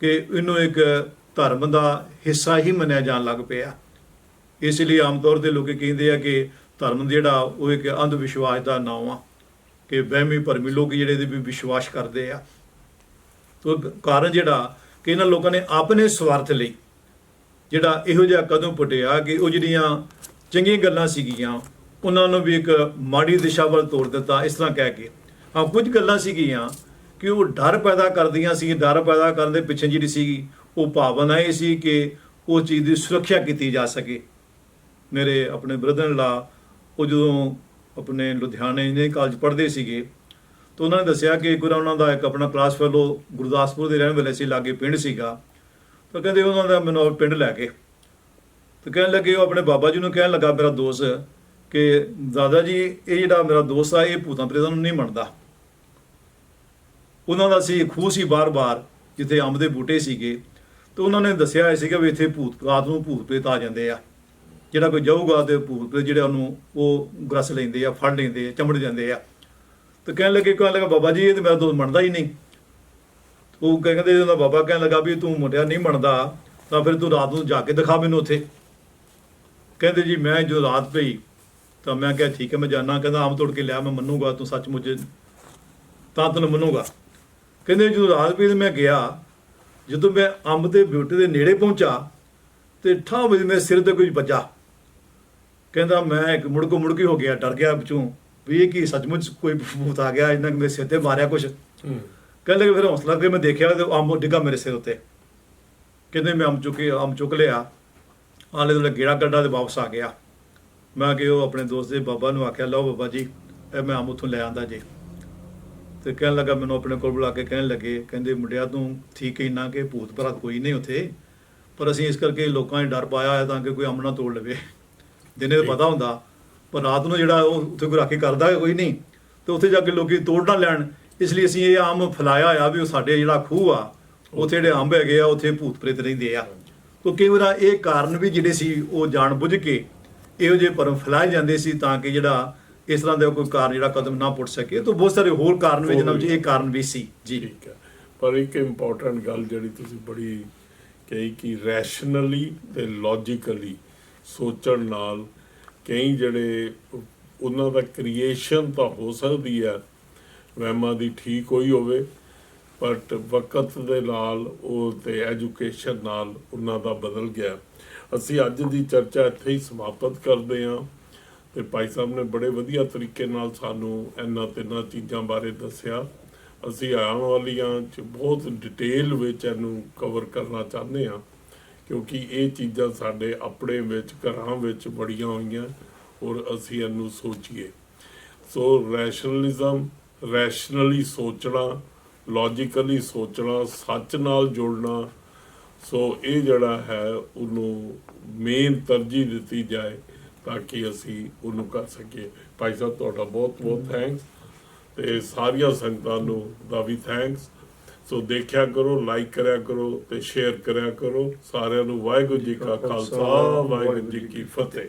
ਕਿ ਇਹਨੂੰ ਇੱਕ ਧਰਮ ਦਾ ਹਿੱਸਾ ਹੀ ਮੰਨਿਆ ਜਾਣ ਲੱਗ ਪਿਆ। ਇਸ ਲਈ ਆਮ ਤੌਰ ਤੇ ਲੋਕੀ ਕਹਿੰਦੇ ਆ ਕਿ ਧਰਮ ਜਿਹੜਾ ਉਹ ਇੱਕ ਅੰਧ ਵਿਸ਼ਵਾਸ ਦਾ ਨਾਮ ਆ, ਕਿ ਵਹਿਮੀ ਭਰਮੀ ਲੋਕ ਜਿਹੜੇ ਇਹਦੇ ਵੀ ਵਿਸ਼ਵਾਸ ਕਰਦੇ ਆ। ਤੋ ਕਾਰਨ ਜਿਹੜਾ ਕਿ ਇਹਨਾਂ ਲੋਕਾਂ ਨੇ ਆਪਣੇ ਸਵਾਰਥ ਲਈ ਜਿਹੜਾ ਇਹੋ ਜਿਹਾ ਕਦਮ ਪੁੱਟਿਆ ਕਿ ਉਹ ਜਿਹੜੀਆਂ ਚੰਗੀਆਂ ਗੱਲਾਂ ਸੀਗੀਆਂ ਉਹਨਾਂ ਨੂੰ ਵੀ ਇੱਕ ਮਾੜੀ ਦਿਸ਼ਾ ਵੱਲ ਤੋੜ ਦਿੱਤਾ, ਇਸ ਤਰ੍ਹਾਂ ਕਹਿ ਕੇ। ਹਾਂ, ਕੁਝ ਗੱਲਾਂ ਸੀਗੀਆਂ ਕਿ ਉਹ ਡਰ ਪੈਦਾ ਕਰਦੀਆਂ ਸੀ, ਡਰ ਪੈਦਾ ਕਰਨ ਦੇ ਪਿੱਛੇ ਜਿਹੜੀ ਸੀਗੀ, ਉਹ ਭਾਵਨਾ ਇਹ ਸੀ ਕਿ ਉਹ ਚੀਜ਼ ਦੀ ਸੁਰੱਖਿਆ ਕੀਤੀ ਜਾ ਸਕੇ। ਮੇਰੇ ਆਪਣੇ ਬ੍ਰਦਰ ਲਾ ਉਹ ਜਦੋਂ ਆਪਣੇ ਲੁਧਿਆਣੇ ਇੰਜੀਨੀਅਰਿੰਗ ਕਾਲਜ ਪੜ੍ਹਦੇ ਸੀਗੇ, ਤਾਂ ਉਹਨਾਂ ਨੇ ਦੱਸਿਆ ਕਿ ਇੱਕ ਉਹਨਾਂ ਦਾ ਇੱਕ ਆਪਣਾ ਕਲਾਸ ਫੈਲੋ ਗੁਰਦਾਸਪੁਰ ਦੇ ਰਹਿਣ ਵਾਲੇ ਸੀ, ਲਾਗੇ ਪਿੰਡ ਸੀਗਾ। ਤਾਂ ਕਹਿੰਦੇ ਉਹਨਾਂ ਦਾ ਮੈਨੂੰ ਪਿੰਡ ਲੈ ਕੇ ਤੇ ਕਹਿਣ ਲੱਗੇ, ਉਹ ਆਪਣੇ ਬਾਬਾ ਜੀ ਨੂੰ ਕਹਿਣ ਲੱਗਾ, ਮੇਰਾ ਦੋਸਤ ਕਿ ਦਾਦਾ ਜੀ, ਇਹ ਜਿਹੜਾ ਮੇਰਾ ਦੋਸਤ ਆ, ਇਹ ਭੂਤਾਂ ਪ੍ਰੇਤਾਂ ਨੂੰ ਨਹੀਂ ਮੰਨਦਾ। ਉਹਨਾਂ ਦਾ ਸੀ, ਖੂਹ ਸੀ ਬਾਰ-ਬਾਰ, ਜਿੱਥੇ ਅੰਬ ਦੇ ਬੂਟੇ ਸੀਗੇ। ਤੇ ਉਹਨਾਂ ਨੇ ਦੱਸਿਆ ਹੋਇਆ ਸੀਗਾ ਵੀ ਇੱਥੇ ਭੂਤ, ਰਾਤ ਨੂੰ ਭੂਤ ਪ੍ਰੇਤ ਆ ਜਾਂਦੇ ਆ। ਜਿਹੜਾ ਕੋਈ ਜਾਊਗਾ ਤੇ ਭੂਤ ਪ੍ਰੇਤ ਜਿਹੜੇ ਉਹਨੂੰ, ਉਹ ਗ੍ਰਸ ਲੈਂਦੇ ਆ, ਫੜ ਲੈਂਦੇ ਆ, ਚਮੜ ਜਾਂਦੇ ਆ। ਤੇ ਕਹਿਣ ਲੱਗੇ, ਕਹਿਣ ਲੱਗਾ, ਬਾਬਾ ਜੀ, ਇਹ ਤੇ ਮੇਰਾ ਦੋਸਤ ਮੰਨਦਾ ਹੀ ਨਹੀਂ। ਉਹ ਕਹਿੰਦੇ, ਉਹਦਾ ਬਾਬਾ ਕਹਿਣ ਲੱਗਾ ਵੀ ਤੂੰ ਮੁੰਡਿਆ ਨਹੀਂ ਮੰਨਦਾ, ਤਾਂ ਫਿਰ ਤੂੰ ਰਾਤ ਨੂੰ ਜਾ ਕੇ ਦਿਖਾ ਮੈਨੂੰ ਉੱਥੇ। ਕਹਿੰਦੇ ਜੀ, ਮੈਂ ਜੋ ਰਾਤ ਪਈ ਤਾਂ ਮੈਂ ਕਿਹਾ ਠੀਕ ਹੈ ਮੈਂ ਜਾਣਾ ਕਹਿੰਦਾ ਆਮ ਤੋੜ ਕੇ ਲਿਆ ਮੈਂ ਮੰਨੂਗਾ ਤੂੰ ਸੱਚਮੁੱਚ ਤਾਂ ਤੈਨੂੰ ਮੰਨੂਗਾ। ਕਹਿੰਦੇ ਜਦੋਂ ਰਾਤ ਤੇ ਮੈਂ ਗਿਆ ਜਦੋਂ ਮੈਂ ਅੰਬ ਦੇ ਬੂਟੇ ਦੇ ਨੇੜੇ ਪਹੁੰਚਾ ਤੇ ਠਾਹ ਵਜੇ ਮੇਰੇ ਸਿਰ ਤੇ ਕੁਝ ਵੱਜਾ। ਕਹਿੰਦਾ ਮੈਂ ਇੱਕ ਮੁੜਕੋ ਮੁੜਕੀ ਹੋ ਗਿਆ ਡਰ ਗਿਆ ਵਿੱਚੋਂ ਵੀ ਇਹ ਕੀ ਸੱਚਮੁੱਚ ਕੋਈ ਭੂਤ ਆ ਗਿਆ ਇਹਨਾਂ ਮੇਰੇ ਸਿਰ ਤੇ ਮਾਰਿਆ ਹੂੰ। ਕਹਿੰਦੇ ਕਿ ਫਿਰ ਹੌਸਲਾ ਕਰਕੇ ਮੈਂ ਦੇਖਿਆ ਤੇ ਅੰਬ ਡਿੱਗਾ ਮੇਰੇ ਸਿਰ ਉੱਤੇ। ਕਹਿੰਦੇ ਮੈਂ ਅੰਬ ਚੁੱਕੇ ਅੰਬ ਚੁੱਕ ਲਿਆ ਆਲੇ ਦੁਆਲੇ ਗੇੜਾ ਕੱਢਾ ਤੇ ਵਾਪਸ ਆ ਗਿਆ। ਮੈਂ ਕਿ ਉਹ ਆਪਣੇ ਦੋਸਤ ਦੇ ਬਾਬਾ ਨੂੰ ਆਖਿਆ, ਲਓ ਬਾਬਾ ਜੀ, ਇਹ ਮੈਂ ਅੰਬ ਉੱਥੋਂ ਲੈ ਆਂਦਾ ਜੇ। ਤੇ ਕਹਿਣ ਲੱਗਾ, ਮੈਨੂੰ ਆਪਣੇ ਕੋਲ ਬੁਲਾ ਕੇ ਕਹਿਣ ਲੱਗੇ, ਕਹਿੰਦੇ, ਮੁੰਡਿਆ, ਤੂੰ ਠੀਕ ਹੀ ਨਾ ਕਿ ਭੂਤ ਭਰਾ ਕੋਈ ਨਹੀਂ ਉੱਥੇ, ਪਰ ਅਸੀਂ ਇਸ ਕਰਕੇ ਲੋਕਾਂ ਨੇ ਡਰ ਪਾਇਆ ਹੋਇਆ ਤਾਂ ਕਿ ਕੋਈ ਅੰਬ ਨਾ ਤੋੜ ਲਵੇ। ਦਿਨੇ ਤਾਂ ਪਤਾ ਹੁੰਦਾ, ਪਰ ਰਾਤ ਨੂੰ ਜਿਹੜਾ ਉਹ ਉੱਥੇ ਕੋਈ ਰਾਖੀ ਕਰਦਾ ਹੈ, ਕੋਈ ਨਹੀਂ। ਤੇ ਉੱਥੇ ਜਾ ਕੇ ਲੋਕੀ ਤੋੜ ਨਾ ਲੈਣ। ਇਸ ਲਈ ਅਸੀਂ ਇਹ ਆਮ ਫੈਲਾਇਆ ਹੋਇਆ ਵੀ ਉਹ ਸਾਡੇ ਜਿਹੜਾ ਖੂਹ ਆ, ਉੱਥੇ ਜਿਹੜੇ ਅੰਬ ਹੈਗੇ ਆ, ਉੱਥੇ ਭੂਤ ਪ੍ਰੇਤ ਰਹਿੰਦੇ ਆ। ਤੋ ਕਈ ਵਾਰ ਇਹ ਕਾਰਨ ਵੀ ਜਿਹੜੇ ਸੀ, ਉਹ ਜਾਣ ਬੁੱਝ ਕੇ ਇਹੋ ਜਿਹੇ ਭਰਮ ਫੈਲਾਏ ਜਾਂਦੇ ਸੀ ਤਾਂ ਕਿ ਜਿਹੜਾ ਇਸ ਤਰ੍ਹਾਂ ਦਾ ਕੋਈ ਕਾਰਨ ਜਿਹੜਾ ਕਦਮ ਨਾ ਪੁੱਟ ਸਕੇ। ਤਾਂ ਬਹੁਤ ਸਾਰੇ ਹੋਰ ਕਾਰਨ ਵੀ, ਜਿਨ੍ਹਾਂ ਵਿੱਚ ਇਹ ਕਾਰਨ ਵੀ ਸੀ। ਜੀ। ਠੀਕ ਹੈ। ਪਰ ਇੱਕ ਇੰਪੋਰਟੈਂਟ ਗੱਲ ਜਿਹੜੀ ਤੁਸੀਂ ਬੜੀ ਕਹੀ ਕਿ ਰੈਸ਼ਨਲੀ ਤੇ ਲੌਜੀਕਲੀ ਸੋਚਣ ਨਾਲ ਕਈ ਜਿਹੜੇ ਉਹਨਾਂ ਦਾ ਕ੍ਰੀਏਸ਼ਨ ਤਾਂ ਹੋ ਸਕਦੀ ਹੈ, ਵਹਿਮਾਂ ਦੀ ਠੀਕ ਹੋਈ ਹੋਵੇ ਬਟ ਵਕਤ ਦੇ ਨਾਲ ਉਹ ਤੇ ਐਜੂਕੇਸ਼ਨ ਨਾਲ ਉਹਨਾਂ ਦਾ ਬਦਲ ਗਿਆ। ਅਸੀਂ ਅੱਜ ਦੀ ਚਰਚਾ ਇੱਥੇ ਹੀ ਸਮਾਪਤ ਕਰਦੇ ਹਾਂ ਤੇ ਭਾਈ ਸਾਹਿਬ ਨੇ ਬੜੇ ਵਧੀਆ ਤਰੀਕੇ ਨਾਲ ਸਾਨੂੰ ਇਹਨਾਂ ਤਿੰਨਾਂ ਚੀਜ਼ਾਂ ਬਾਰੇ ਦੱਸਿਆ। ਅਸੀਂ ਆਉਣ ਵਾਲੀਆਂ ਚ ਬਹੁਤ ਡਿਟੇਲ ਵਿੱਚ ਇਹਨੂੰ ਕਵਰ ਕਰਨਾ ਚਾਹੁੰਦੇ ਹਾਂ, ਕਿਉਂਕਿ ਇਹ ਚੀਜ਼ਾਂ ਸਾਡੇ ਆਪਣੇ ਵਿੱਚ, ਘਰਾਂ ਵਿੱਚ ਬੜੀਆਂ ਹੋਈਆਂ ਔਰ ਅਸੀਂ ਇਹਨੂੰ ਸੋਚੀਏ। ਸੋ ਰੈਸ਼ਨਲਿਜ਼ਮ ਰੈਸ਼ਨਲੀ ਸੋਚਣਾ ਲੌਜੀਕਲੀ ਸੋਚਣਾ ਸੱਚ ਨਾਲ ਜੁੜਨਾ ਸੋ ਇਹ ਜਿਹੜਾ ਹੈ ਉਹਨੂੰ ਮੇਨ ਤਰਜੀਹ ਦਿੱਤੀ ਜਾਏ ਤਾਂ ਕਿ ਅਸੀਂ ਉਹਨੂੰ ਕਰ ਸਕੀਏ। ਭਾਈ ਸਾਹਿਬ ਤੁਹਾਡਾ ਬਹੁਤ ਬਹੁਤ ਥੈਂਕਸ ਤੇ ਸਾਰੀਆਂ ਸੰਗਤਾਂ ਨੂੰ ਦਾ ਵੀ ਥੈਂਕਸ ਸੋ ਦੇਖਿਆ ਕਰੋ ਲਾਈਕ ਕਰਿਆ ਕਰੋ ਤੇ ਸ਼ੇਅਰ ਕਰਿਆ ਕਰੋ। ਸਾਰਿਆਂ ਨੂੰ ਵਾਹਿਗੁਰੂ ਜੀ ਕਾ ਖਾਲਸਾ ਵਾਹਿਗੁਰੂ ਜੀ ਕੀ ਫਤਿਹ।